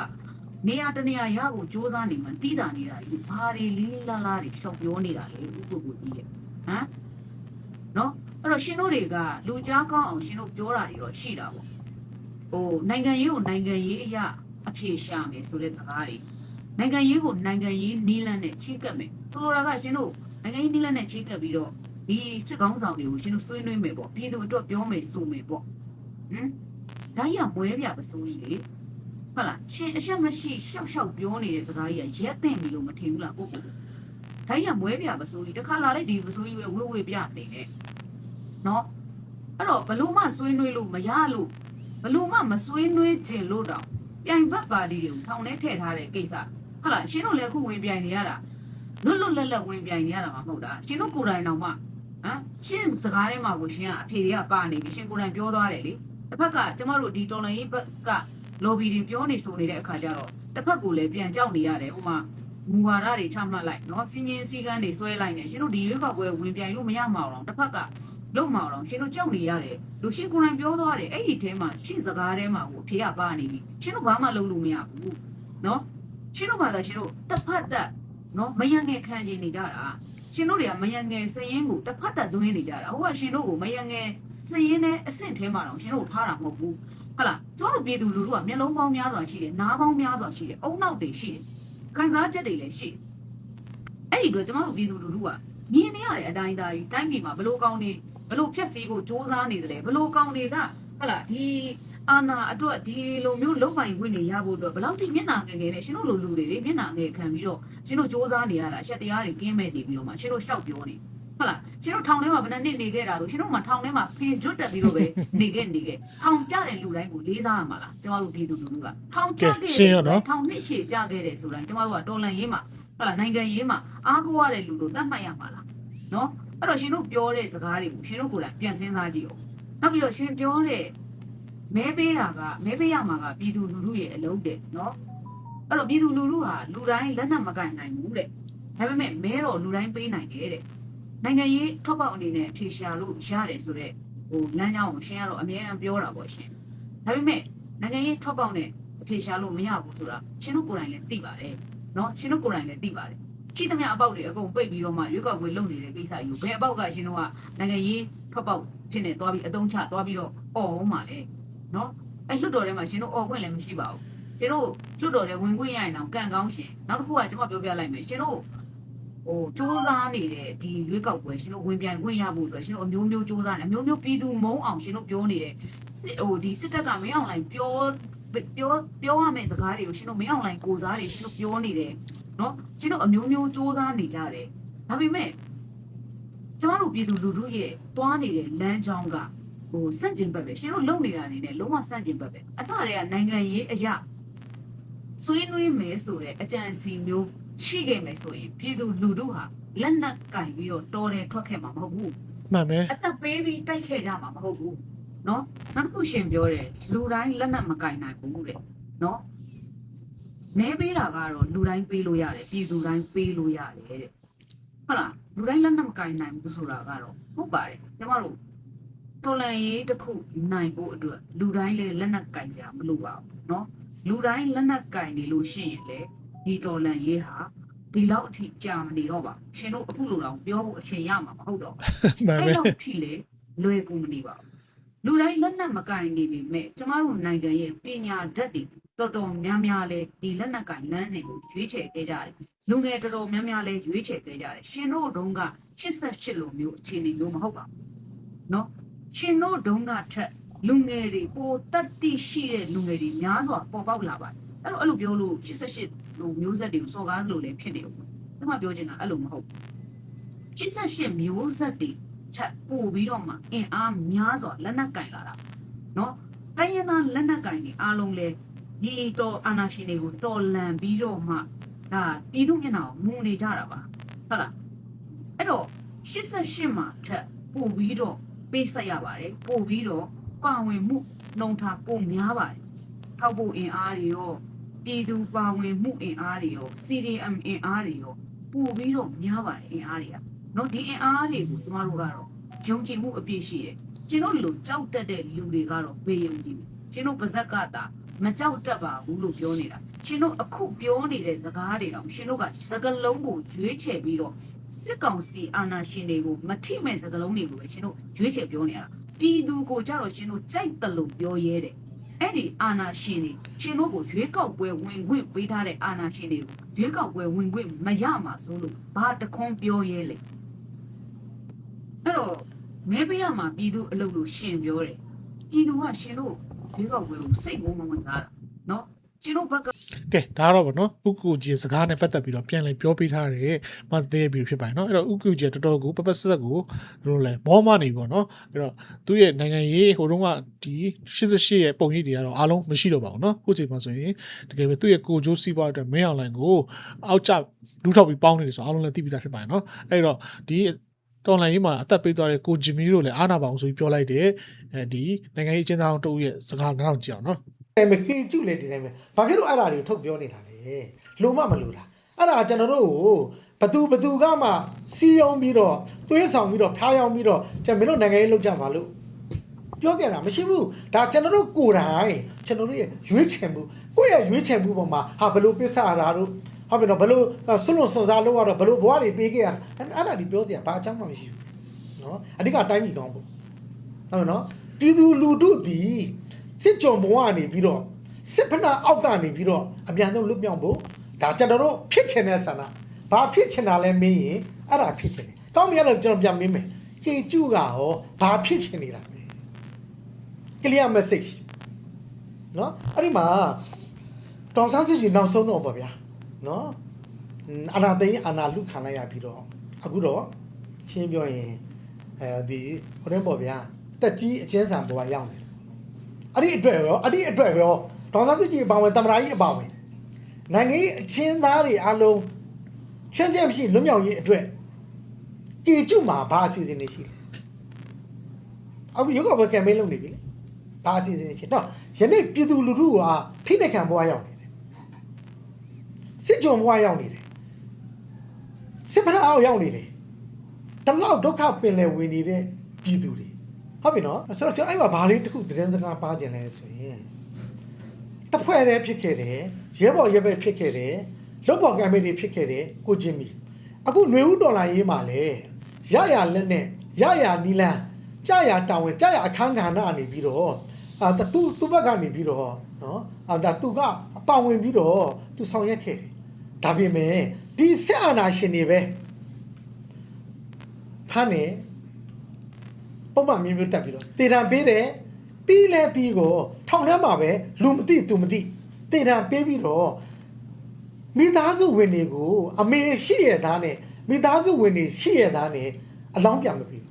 နေရာတနေရာရဖို့စ조사နေမှတီးတာနေတာဒီဘာတွေလင်းလာလာတွေရှောက်ပြောနေတာလေဥပုပ်ကိုကြီးရဲ့ဟမ်နော်အဲ့တော့ရှင်တို့တွေကလူကြားကောင်းအောင်ရှင်တို့ပြောတာတွေတော့ရှိတာပေါ့ဟိုနိုင်ငံရေးကိုနိုင်ငံရေးအရာအဖြေရှာမယ်ဆိုတဲ့စကားတွေနိုင်ငံရေးကိုနိုင်ငံရေးနီးလန်းနဲ့ချိကပ်မယ်ဆိုလိုတာကရှင်တို့နိုင်ငံရေးနီးလန်းနဲ့ချိကပ်ပြီးတော့ဒီစစ်ကောင်းဆောင်တွေကိုရှင်တို့ဆွေးနွေးမယ်ပေါ့ပြည်သူအတွက်ပြောမယ်ဆိုမယ်ပေါ့ဟမ်ဒါကြီးကမွဲပြပစိုးကြီးလေ ဟုတ်လားရှင်အချက်မရှိရှောက်ရှောက်ပြောနေတဲ့စကားကြီးကရက်တဲ့ပြီလို့မထင်ဘူးလားကိုကိုဒါကြီးကမွဲပြပစိုးကြီးတစ်ခါလာလိုက်ဒီပစိုးကြီးပဲဝေဝေပြနေတယ်နော်အဲ့တော့ဘလို့မှဆွေးနွေးလို့မရလို့ဘလို့မှမဆွေးနွေးခြင်းလို့တော့ပြိုင်ဘက်ပါတီတွေကိုထောင်ထဲထည့်ထားတဲ့ကိစ္စဟုတ်လားရှင်းတို့လည်းအခုဝင်ပြိုင်နေရတာလွတ်လွတ်လပ်လပ်ဝင်ပြိုင်နေရတာမှမဟုတ်တာရှင်းတို့ကိုယ်တိုင်တော့မှဟမ်ရှင်းစကားထဲမှာကိုရှင်းကအဖေတွေကပါနေပြီရှင်းကိုယ်တိုင်ပြောသွားတယ်လေတစ်ဖက်ကကျမတို့ဒီတော်လိုင်းရေးဘက်က lobby တွေပြောနေဆိုနေတဲ့အခါကျတော့တစ်ဖက်ကလည်းပြန်ကြောက်နေရတယ်ဟိုမှာမူဝါဒတွေချမှတ်လိုက်နော်စီမင်းစည်းကမ်းတွေဆွဲလိုက်နေရှင်တို့ဒီရွေးကောက်ပွဲဝင်ပြိုင်လို့မရမှာတော့တစ်ဖက်ကလုံးမအောင်ရှင်တို့ကြောက်နေရတယ်လူရှင်ကိုယ်တိုင်ပြောသွားတယ်အဲ့ဒီထဲမှာရှင်းစကားထဲမှာကိုအဖေကပါနေပြီရှင်တို့ဘာမှလုပ်လို့မရဘူးနော်ရှင်တို့ဘာသာရှင်တို့တစ်ဖက်သက်နော်မယံငယ်ခံနေနေကြတာရှင်တို့တွေကမယံငယ်စရင်ကိုတစ်ဖက်သက်သွင်းနေကြတာဟိုကရှင်တို့ကိုမယံငယ်စရင်နဲ့အဆင့်ထဲမှာတော့ရှင်တို့ထားတာမဟုတ်ဘူး ဟုတ်လားကျတို့ပြည်သူလူထုကမျက်လုံးပေါင်းများစွာရှိတယ်နားပေါင်းများစွာရှိတယ်အုံနောက်တွေရှိတယ်ခံစားချက်တွေလည်းရှိတယ်အဲ့ဒီတော့ကျမတို့ပြည်သူလူထုကမြင်နေရတဲ့အတိုင်းအတားကြီးတိုင်းပြည်မှာဘလို့ကောင်းနေ ဘလို့ဖြက်စီးဖို့စ조사နေတယ်လေဘလို့ကောင်းတွေကဟလာဒီအာနာအတွက်ဒီလိုမျိုးလုံပိုင်ခွင့်တွေရဖို့အတွက်ဘယ်လောက်ထိမျက်နှာငယ်ငယ်နဲ့ရှင်တို့လိုလူတွေလေမျက်နှာငယ်ခံပြီးတော့ရှင်တို့စ조사နေရတာအချက်တရားတွေကင်းမဲ့နေပြီးတော့မှရှင်တို့ရှောက်ပြောနေ ဟုတ်လားရှင်တို့ထောင်ထဲမှာဘယ်နှစ်နှစ်နေခဲ့တာလို့ရှင်တို့မှထောင်ထဲမှာဖင်ကျွတ်တက်ပြီးတော့ပဲနေခဲ့နေခဲ့ထောင်ကြတဲ့လူတိုင်းကိုလေးစားရမှာလားကျမတို့ပြည်သူလူထုကထောင်ကြခဲ့တဲ့ထောင်နှစ်ရှည်ကြခဲ့တဲ့ဆိုတိုင်းကျမတို့ကတော်လန်ရေးမှာဟုတ်လားနိုင်ငံရေးမှာအားကိုးရတဲ့လူလို့သတ်မှတ်ရမှာလားနော်အဲ့တော့ရှင်တို့ပြောတဲ့စကားတွေကိုရှင်တို့ကိုယ်တိုင်ပြန်စဉ်းစားကြည့်အောင်နောက်ပြီးတော့ရှင်ပြောတဲ့မဲပေးတာကမဲပေးရမှာကပြည်သူလူထုရဲ့အလုပ်တဲ့နော်အဲ့တော့ပြည်သူလူထုဟာလူတိုင်းလက်နက်မကင်နိုင်ဘူးတဲ့ဒါပေမဲ့မဲတော့လူတိုင်းပေးနိုင်တယ်တဲ့ နိုင်ငံရေးထွက်ပေါက်အနေနဲ့အဖြေရှာလို့ရတယ်ဆိုတော့ဟိုလမ်းကြောင်းကိုရှင်ကတော့အများအားပြောတာပေါ့ရှင်ဒါပေမဲ့နိုင်ငံရေးထွက်ပေါက်နဲ့အဖြေရှာလို့မရဘူးဆိုတာရှင်တို့ကိုယ်တိုင်လည်းသိပါတယ်နော်ရှင်တို့ကိုယ်တိုင်လည်းသိပါတယ်ရှိသမျှအပေါက်တွေအကုန်ပိတ်ပြီးတော့မှရွေးကောက်ပွဲလုပ်နေတဲ့ကိစ္စကြီးကိုဘယ်အပေါက်ကရှင်တို့ကနိုင်ငံရေးထွက်ပေါက်ဖြစ်နေသွားပြီးအတုံးချသွားပြီးတော့អော်အောင်ပါလေနော်အဲလွတ်တော်ထဲမှာရှင်တို့អော်ခွင့်လည်းမရှိပါဘူးရှင်တို့လွတ်တော်ထဲဝင်ခွင့်ရရင်တော့ကံကောင်းရှင်နောက်တစ်ခုကကျွန်မပြောပြလိုက်မယ်ရှင်တို့ ဟိုစူးစမ်းနေတဲ့ဒီရွေးကောက်ပွဲရှင်တို့ဝင်ပြိုင်ခွင့်ရဖို့အတွက်ရှင်တို့အမျိုးမျိုးစူးစမ်းနေအမျိုးမျိုးပြည်သူမုန်းအောင်ရှင်တို့ပြောနေတဲ့စစ်ဟိုဒီစစ်တပ်ကမင်းအောင်လိုင်းပြောပြောပြောရမယ့်စကားတွေကိုရှင်တို့မင်းအောင်လိုင်းကိုစားတွေရှင်တို့ပြောနေတယ်နော်ကျင်းတို့အမျိုးမျိုးစူးစမ်းနေကြတယ်ဒါပေမဲ့ကျမတို့ပြည်သူလူထုရဲ့တွားနေတဲ့လမ်းကြောင်းကဟိုစန့်ကျင်ဘက်ပဲရှင်တို့လုံနေတာအနေနဲ့လုံးဝစန့်ကျင်ဘက်ပဲအစတည်းကနိုင်ငံရေးအရာဆွေးနွေးမယ်ဆိုတဲ့အကြံစီမျိုး ရှိခဲ့မယ်ဆိုရင်ပြည်သူလူထုဟာလက်နက်ကင်ပြီးတော့တော်တယ်ထွက်ခဲ့မှာမဟုတ်ဘူး မှန်ပဲ အသက်ပေးပြီးတိုက်ခဲ့ကြမှာမဟုတ်ဘူးเนาะနောက်တစ်ခုရှင်ပြောတယ်လူတိုင်းလက်နက်မကင်နိုင်ဘူးတဲ့เนาะမဲပေးတာကတော့လူတိုင်းပေးလို့ရတယ်ပြည်သူတိုင်းပေးလို့ရတယ်တဲ့ဟုတ်လားလူတိုင်းလက်နက်မကင်နိုင်ဘူးဆိုတာကတော့ဟုတ်ပါတယ်ကျမတို့တော်လန်ရေးတစ်ခုနိုင်ဖို့အတွက်လူတိုင်းလည်းလက်နက်ကင်ကြမလို့ပါဘူးเนาะလူတိုင်းလက်နက်ကင်နေလို့ရှိရင်လေ ဒီတော်လန်ရေးဟာဒီလောက်အထိကြာမနေတော့ပါဘူးရှင်တို့အခုလိုတော့ပြောဖို့အချိန်ရမှာမဟုတ်တော့ဘူး မှန် အဲ့ ပဲ လောက်ထိလေလွယ်ကူမနေပါဘူးလူတိုင်းလက်နက်မကင်နေပြီမဲ့ကျမတို့နိုင်ငံရဲ့ပညာဓာတ်တွေတော်တော်များများလဲဒီလက်နက်ကင်လမ်းစဉ်ကိုရွေးချယ်ခဲ့ကြတယ်လူငယ်တော်တော်များများလဲရွေးချယ်ခဲ့ကြတယ်ရှင်တို့တုန်းက88လိုမျိုးအခြေအနေမျိုးမဟုတ်ပါဘူးเนาะရှင်တို့တုန်းကထက်လူငယ်တွေပိုတက်တိရှိတဲ့လူငယ်တွေများစွာပေါ်ပေါက်လာပါတယ် အဲ့တော့အဲ့လိုပြောလို့88ဟိုမျိုးဆက်တွေကိုစော်ကားလို့လည်းဖြစ်နေဦး။ကျွန်မပြောချင်တာအဲ့လိုမဟုတ်ဘူး။88မျိုးဆက်တွေချက်ပို့ပြီးတော့မှအင်အားများစွာလက်နက်ကင်လာတာ။နော်။တိုင်းရင်းသားလက်နက်ကင်တွေအားလုံးလည်းဒီတော်အာနာရှင်တွေကိုတော်လန်ပြီးတော့မှဒါပြည်သူမျက်နှာကိုမူနေကြတာပါ။ဟုတ်လား။အဲ့တော့88မှာချက်ပို့ပြီးတော့ပေးဆက်ရပါတယ်။ပို့ပြီးတော့ပါဝင်မှုနှုံထားပို့များပါတယ်။ထောက်ပို့အင်အားတွေရော ပြည်သူပါဝင်မှုအင်အားတွေရော CDM အင်အားတွေရောပို့ပြီးတော့များပါတယ်အင်အားတွေကနော်ဒီအင်အားတွေကိုကျမတို့ကတော့ယုံကြည်မှုအပြည့်ရှိတယ်ကျင်တို့လိုကြောက်တတ်တဲ့လူတွေကတော့ဘေးယုံကြည်ဘူးကျင်တို့ပါဇက်ကတာမကြောက်တတ်ပါဘူးလို့ပြောနေတာကျင်တို့အခုပြောနေတဲ့စကားတွေတော့ရှင်တို့ကစကလုံးကိုရွေးချယ်ပြီးတော့စစ်ကောင်စီအာဏာရှင်တွေကိုမထိမဲ့စကလုံးတွေကိုပဲရှင်တို့ရွေးချယ်ပြောနေရတာပြည်သူကိုကြတော့ရှင်တို့ကြိုက်တယ်လို့ပြောရဲတယ် အဲ့ဒီအာဏာရှင်တွေရှင်တို့ကိုရွေးကောက်ပွဲဝင်ခွင့်ပေးထားတဲ့အာဏာရှင်တွေကိုရွေးကောက်ပွဲဝင်ခွင့်မရမှာဆိုလို့ဘာတခွန်းပြောရဲလဲအဲ့တော့မဲပေးရမှာပြည်သူအလုပ်လို့ရှင်ပြောတယ်ပြည်သူကရှင်တို့ရွေးကောက်ပွဲကိုစိတ်မိုးမဝင်သားတာနော် ကျွန်တော်ဘက်ကကဲဒါကတော့ဗောနော်ဥက္ကူကြီးစကားနဲ့ပတ်သက်ပြီးတော့ပြန်လည်ပြောပေးထားတယ်မသေးပြီးဖြစ်ပါတယ်နော်အဲ့တော့ဥက္ကူကြီးကတော်တော်ကိုပပဆက်ကိုတို့လည်းဘောမနေပေါ့နော်အဲ့တော့သူ့ရဲ့နိုင်ငံရေးဟိုတုန်းကဒီ88ရဲ့ပုံရိပ်တွေကတော့အားလုံးမရှိတော့ပါဘူးနော်ခုချိန်မှာဆိုရင်တကယ်ပဲသူ့ရဲ့ကိုဂျိုးစီးပွားအတွက်မင်းအောင်လိုင်ကိုအောက်ကျဒူးထောက်ပြီးပေါင်းနေတယ်ဆိုတော့အားလုံးလည်းသိပြီးသားဖြစ်ပါတယ်နော်အဲ့တော့ဒီတော်လိုင်းရေးမှာအသက်ပေးသွားတဲ့ကိုဂျီမီတို့လည်းအားနာပါအောင်ဆိုပြီးပြောလိုက်တယ်အဲဒီနိုင်ငံရေးအကျဉ်းသားအောင်တူရဲ့စကားနားထောင်ကြည့်အောင် နော်အဲ့မကင်ကျုလေဒီတိုင်းပဲဘာဖြစ်လို့အဲ့ဒါတွေကိုထုတ်ပြောနေတာလဲလုံမမလို့လားအဲ့ဒါကျွန်တော်တို့ကိုဘသူဘသူကမှစီယုံပြီးတော့သွေးဆောင်ပြီးတော့ဖျားယောင်းပြီးတော့ကျွန်တော်တို့နိုင်ငံရေးလုပ်ကြပါလို့ပြောခဲ့တာမရှိဘူးဒါကျွန်တော်တို့ကိုယ်တိုင်ကျွန်တော်တို့ရဲ့ရွေးချယ်မှုကိုယ့်ရဲ့ရွေးချယ်မှုပေါ်မှာဟာဘလို့ပစ္စရတာတို့ဟုတ်ပြီနော်ဘလို့ဆွလွန်စွန်စားလို့ရတော့ဘလို့ဘွားတွေပေးခဲ့ရတာအဲ့ဒါဒီပြောစရာဘာအကြောင်းမှမရှိဘူးနော်အဓိကတိုင်းပြည်ကောင်းဖို့ဟုတ်ပြီနော်ပြည်သူလူထုသည် စစ်ကြုံဘဝကနေပြီးတော့စစ်ဖနာအောက်ကနေပြီးတော့အမြန်ဆုံးလွတ်မြောက်ဖို့ဒါကျွန်တော်တို့ဖြစ်ချင်တဲ့ဆန္ဒဘာဖြစ်ချင်တာလဲမေးရင်အဲ့ဒါဖြစ်ချင်တယ်။ကောင်းပြီအဲ့တော့ကျွန်တော်ပြန်မေးမယ်။ကေကျုကရောဘာဖြစ်ချင်နေတာလဲ။ clear message နော်အဲ့ဒီမှာတောင်ဆန်းချစ်ကြီးနောက်ဆုံးတော့ပေါ့ဗျာနော်အနာသိန်းအနာလူခံလိုက်ရပြီးတော့အခုတော့ရှင်းပြောရင်အဲဒီဟိုတဲ့ပေါ့ဗျာတက်ကြီးအကျဉ်းဆံဘဝရောက်နေ အဲ့ဒီအတွက်ရောအဲ့ဒီအတွက်ရောဒေါ်လာသူကြီးအပါဝင်တမရာကြီးအပါဝင်နိုင်ငံရေးအချင်းသားတွေအလုံးချင်းချင်းဖြစ်လွတ်မြောက်ရေးအတွက်ကြည်ကျုမှာဘာအစီအစဉ်တွေရှိလဲအခုရုပ်ကဘယ်ကမ်ပိန်းလုပ်နေပြီလေဘာအစီအစဉ်တွေရှိတော့ယနေ့ပြည်သူလူထုကဖိနှိပ်ခံဘဝရောက်နေတယ်စစ်ကြုံဘဝရောက်နေတယ်စစ်ဖက်အောင်ရောက်နေတယ်တလောက်ဒုက္ခပင်လယ်ဝင်နေတဲ့ပြည်သူတွေ ဟုတ်ပြီနော်ဆိုတော့ကျွန်တော်အဲ့မှာဘာလေးတစ်ခုသတင်းစကားပါကြင်လဲဆိုရင်တစ်ဖွဲ့တည်းဖြစ်ခဲ့တယ်ရဲဘော်ရဲဘက်ဖြစ်ခဲ့တယ်လုတ်ပေါ်ကံမေးတွေဖြစ်ခဲ့တယ်ကိုချင်းမီအခုຫນွေဦးတော်လာရေးမှာလေရရလက်နဲ့ရရနီလန်းကြရတောင်ဝင်ကြရအခန်းကဏ္ဍအနေပြီးတော့အာတသူသူ့ဘက်ကနေပြီးတော့နော်အာဒါသူကအပောင်ဝင်ပြီးတော့သူဆောင်ရွက်ခဲ့တယ်ဒါပေမဲ့ဒီဆက်အာဏာရှင်တွေပဲဖမ်းနေ ပုံမှန်မျိုးမျိုးတက်ပြီးတော့တေတံပေးတယ်ပြီးလဲပြီးကိုထောင်ထဲမှာပဲလူမသိသူမသိတေတံပေးပြီးတော့မိသားစုဝင်တွေကိုအမေရှိရသားနဲ့မိသားစုဝင်တွေရှိရသားနဲ့အလောင်းပြန်မပြီး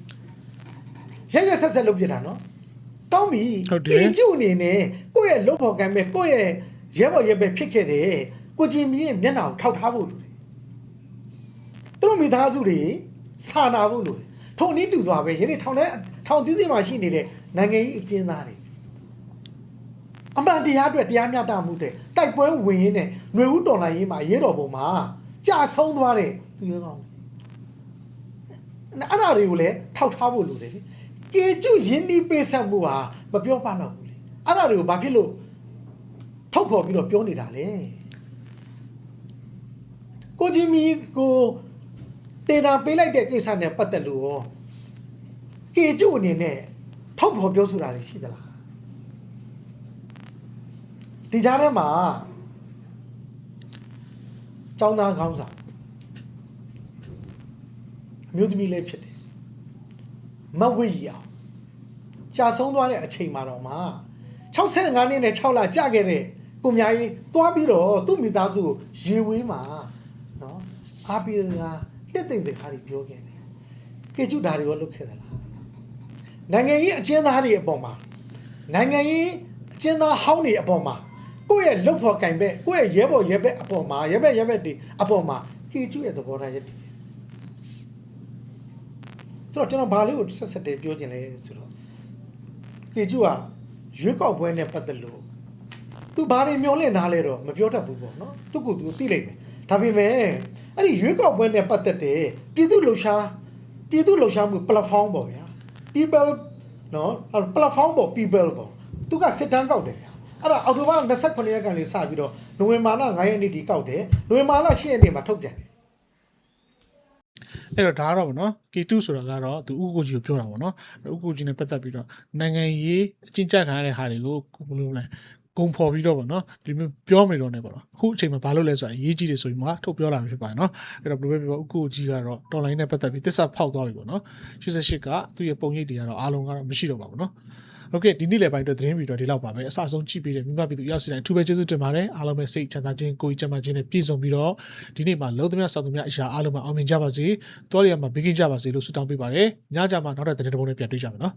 ရက်ရက်ဆက်ဆက်လုပ်ပြတာနော်တောင်းပြီဟုတ်တယ်ပြည်ကျုအနေနဲ့ကိုယ့်ရဲ့လုပ်ဖို့ကံပဲကိုယ့်ရဲ့ရဲဘော်ရဲပဲဖြစ်ခဲ့တယ်ကိုကြည်မြင့်မျက်နှာကိုထောက်ထားဖို့လိုတယ်သူတို့မိသားစုတွေစာနာဖို့လိုတယ်ထုံနည်းတူသွားပဲယနေ့ထောင်ထဲ ထောင်သီးသီးမှာရှိနေတဲ့နိုင်ငံရေးအကျဉ်းသားတွေအမှန်တရားအတွက်တရားမျှတမှုတဲ့တိုက်ပွဲဝင်ရင်းနဲ့ຫນွေဦးတော်လိုင်းရေးမှာရေးတော်ပုံမှာကြာဆုံးသွားတဲ့သူရဲကောင်းအဲ့ဒါတွေကိုလည်းထောက်ထားဖို့လိုတယ်လေကေကျုရင်းနှီးပေးဆက်မှုဟာမပြောပါတော့ဘူးလေအဲ့ဒါတွေကိုဘာဖြစ်လို့ထုတ်ဖော်ပြီးတော့ပြောနေတာလဲကိုကြီးမီကိုတေတာပေးလိုက်တဲ့ကိစ္စနဲ့ပတ်သက်လို့ရော ကေကျုအနေနဲ့ထုတ်ဖော်ပြောဆိုတာတွေရှိသလားဒီကြားထဲမှာចောင်းသားကောင်းဆောင်အမျိုးသမီးလေးဖြစ်တယ်မတ်ဝိရီအောင်ကြာဆုံးသွားတဲ့အချိန်မှာတော့မှ65နှစ်နဲ့6လကြာခဲ့တဲ့ကိုမြာကြီးတွားပြီးတော့သူ့မိသားစုကိုရေဝေးမှာနော်အားပေးကလက်သိမ့်စကားတွေပြောခဲ့တယ်ကေကျုဒါတွေရောလုပ်ခဲ့သလား နိုင်ငံရေးအကျဉ်းသားတွေအပေါ်မှာနိုင်ငံရေးအကျဉ်းသားဟောင်းတွေအပေါ်မှာကိုယ့်ရဲ့လုပ်ဖို့ကင်ဘက်ကိုယ့်ရဲ့ရဲဘော်ရဲဘက်အပေါ်မှာရဲဘက်ရဲဘက်တွေအပေါ်မှာကေကျုရဲ့သဘောထားရည်တည်တယ်ဆိုတော့ကျွန်တော်ဘာလေးကိုဆက်ဆက်တည်းပြောချင်လဲဆိုတော့ကေကျုကရွေးကောက်ပွဲနဲ့ပတ်သက်လို့သူဘာတွေမျောလင့်ထားလဲတော့မပြောတတ်ဘူးပေါ့နော်သူ့ကိုယ်သူသိလိမ့်မယ်ဒါပေမဲ့အဲ့ဒီရွေးကောက်ပွဲနဲ့ပတ်သက်တဲ့ပြည်သူလှုပ်ရှားပြည်သူလှုပ်ရှားမှု platform ပေါ့ဗျာ people နော်အဲ့ platform ပေါ့ people ပေါ့သူကစစ်တမ်းကောက်တယ်ဗျာအဲ့ဒါအော်တိုဘာ29ရက်ကလေးစပြီးတော့နိုဝင်ဘာလ9ရက်နေ့ဒီကောက်တယ်နိုဝင်ဘာလ10ရက်နေ့မှာထုတ်ပြန်တယ်အဲ့တော့ဒါကတော့ဗောနော် K2 ဆိုတာကတော့သူဥက္ကိုကြီးကိုပြောတာဗောနော်ဥက္ကိုကြီးနဲ့ပတ်သက်ပြီးတော့နိုင်ငံရေးအချင်းကြက်ခံရတဲ့ဟာတွေကိုဘယ်လိုလဲ ဂုံဖော်ပြီးတော့ဗောနော်ဒီမျိုးပြောမိတော့နေဗောနော်အခုအချိန်မှာဘာလို့လဲဆိုတာအရေးကြီးတယ်ဆိုပြီးမှထုတ်ပြောလာမှာဖြစ်ပါတယ်နော်အဲ့တော့ဘယ်လိုပဲပြောဥက္ကိုကြီးကတော့တော်လိုင်းနဲ့ပတ်သက်ပြီးတစ္ဆဖောက်သွားပြီဗောနော်88ကသူ့ရဲ့ပုံရိပ်တွေကတော့အားလုံးကတော့မရှိတော့ပါဘူးနော်ဟုတ်ကဲ့ဒီနေ့လည်းပိုင်းအတွက်သတင်းဗီဒီယိုဒီလောက်ပါပဲအစအဆုံးကြည့်ပေးတဲ့မိမပြည်သူရောက်စီတိုင်းအထူးပဲကျေးဇူးတင်ပါတယ်အားလုံးပဲစိတ်ချမ်းသာခြင်းကိုယ်ကြီးချမ်းသာခြင်းနဲ့ပြည့်စုံပြီးတော့ဒီနေ့မှာလုံးသမျှစောင့်သမျှအရာအားလုံးမှာအောင်မြင်ကြပါစေတောရရမှာဘေးကင်းကြပါစေလို့ဆုတောင်းပေးပါတယ်ညကြမှာနောက်တဲ့သတင်းတစ်ပုဒ်နဲ့ပြန်တွေ့ကြမယ်နော်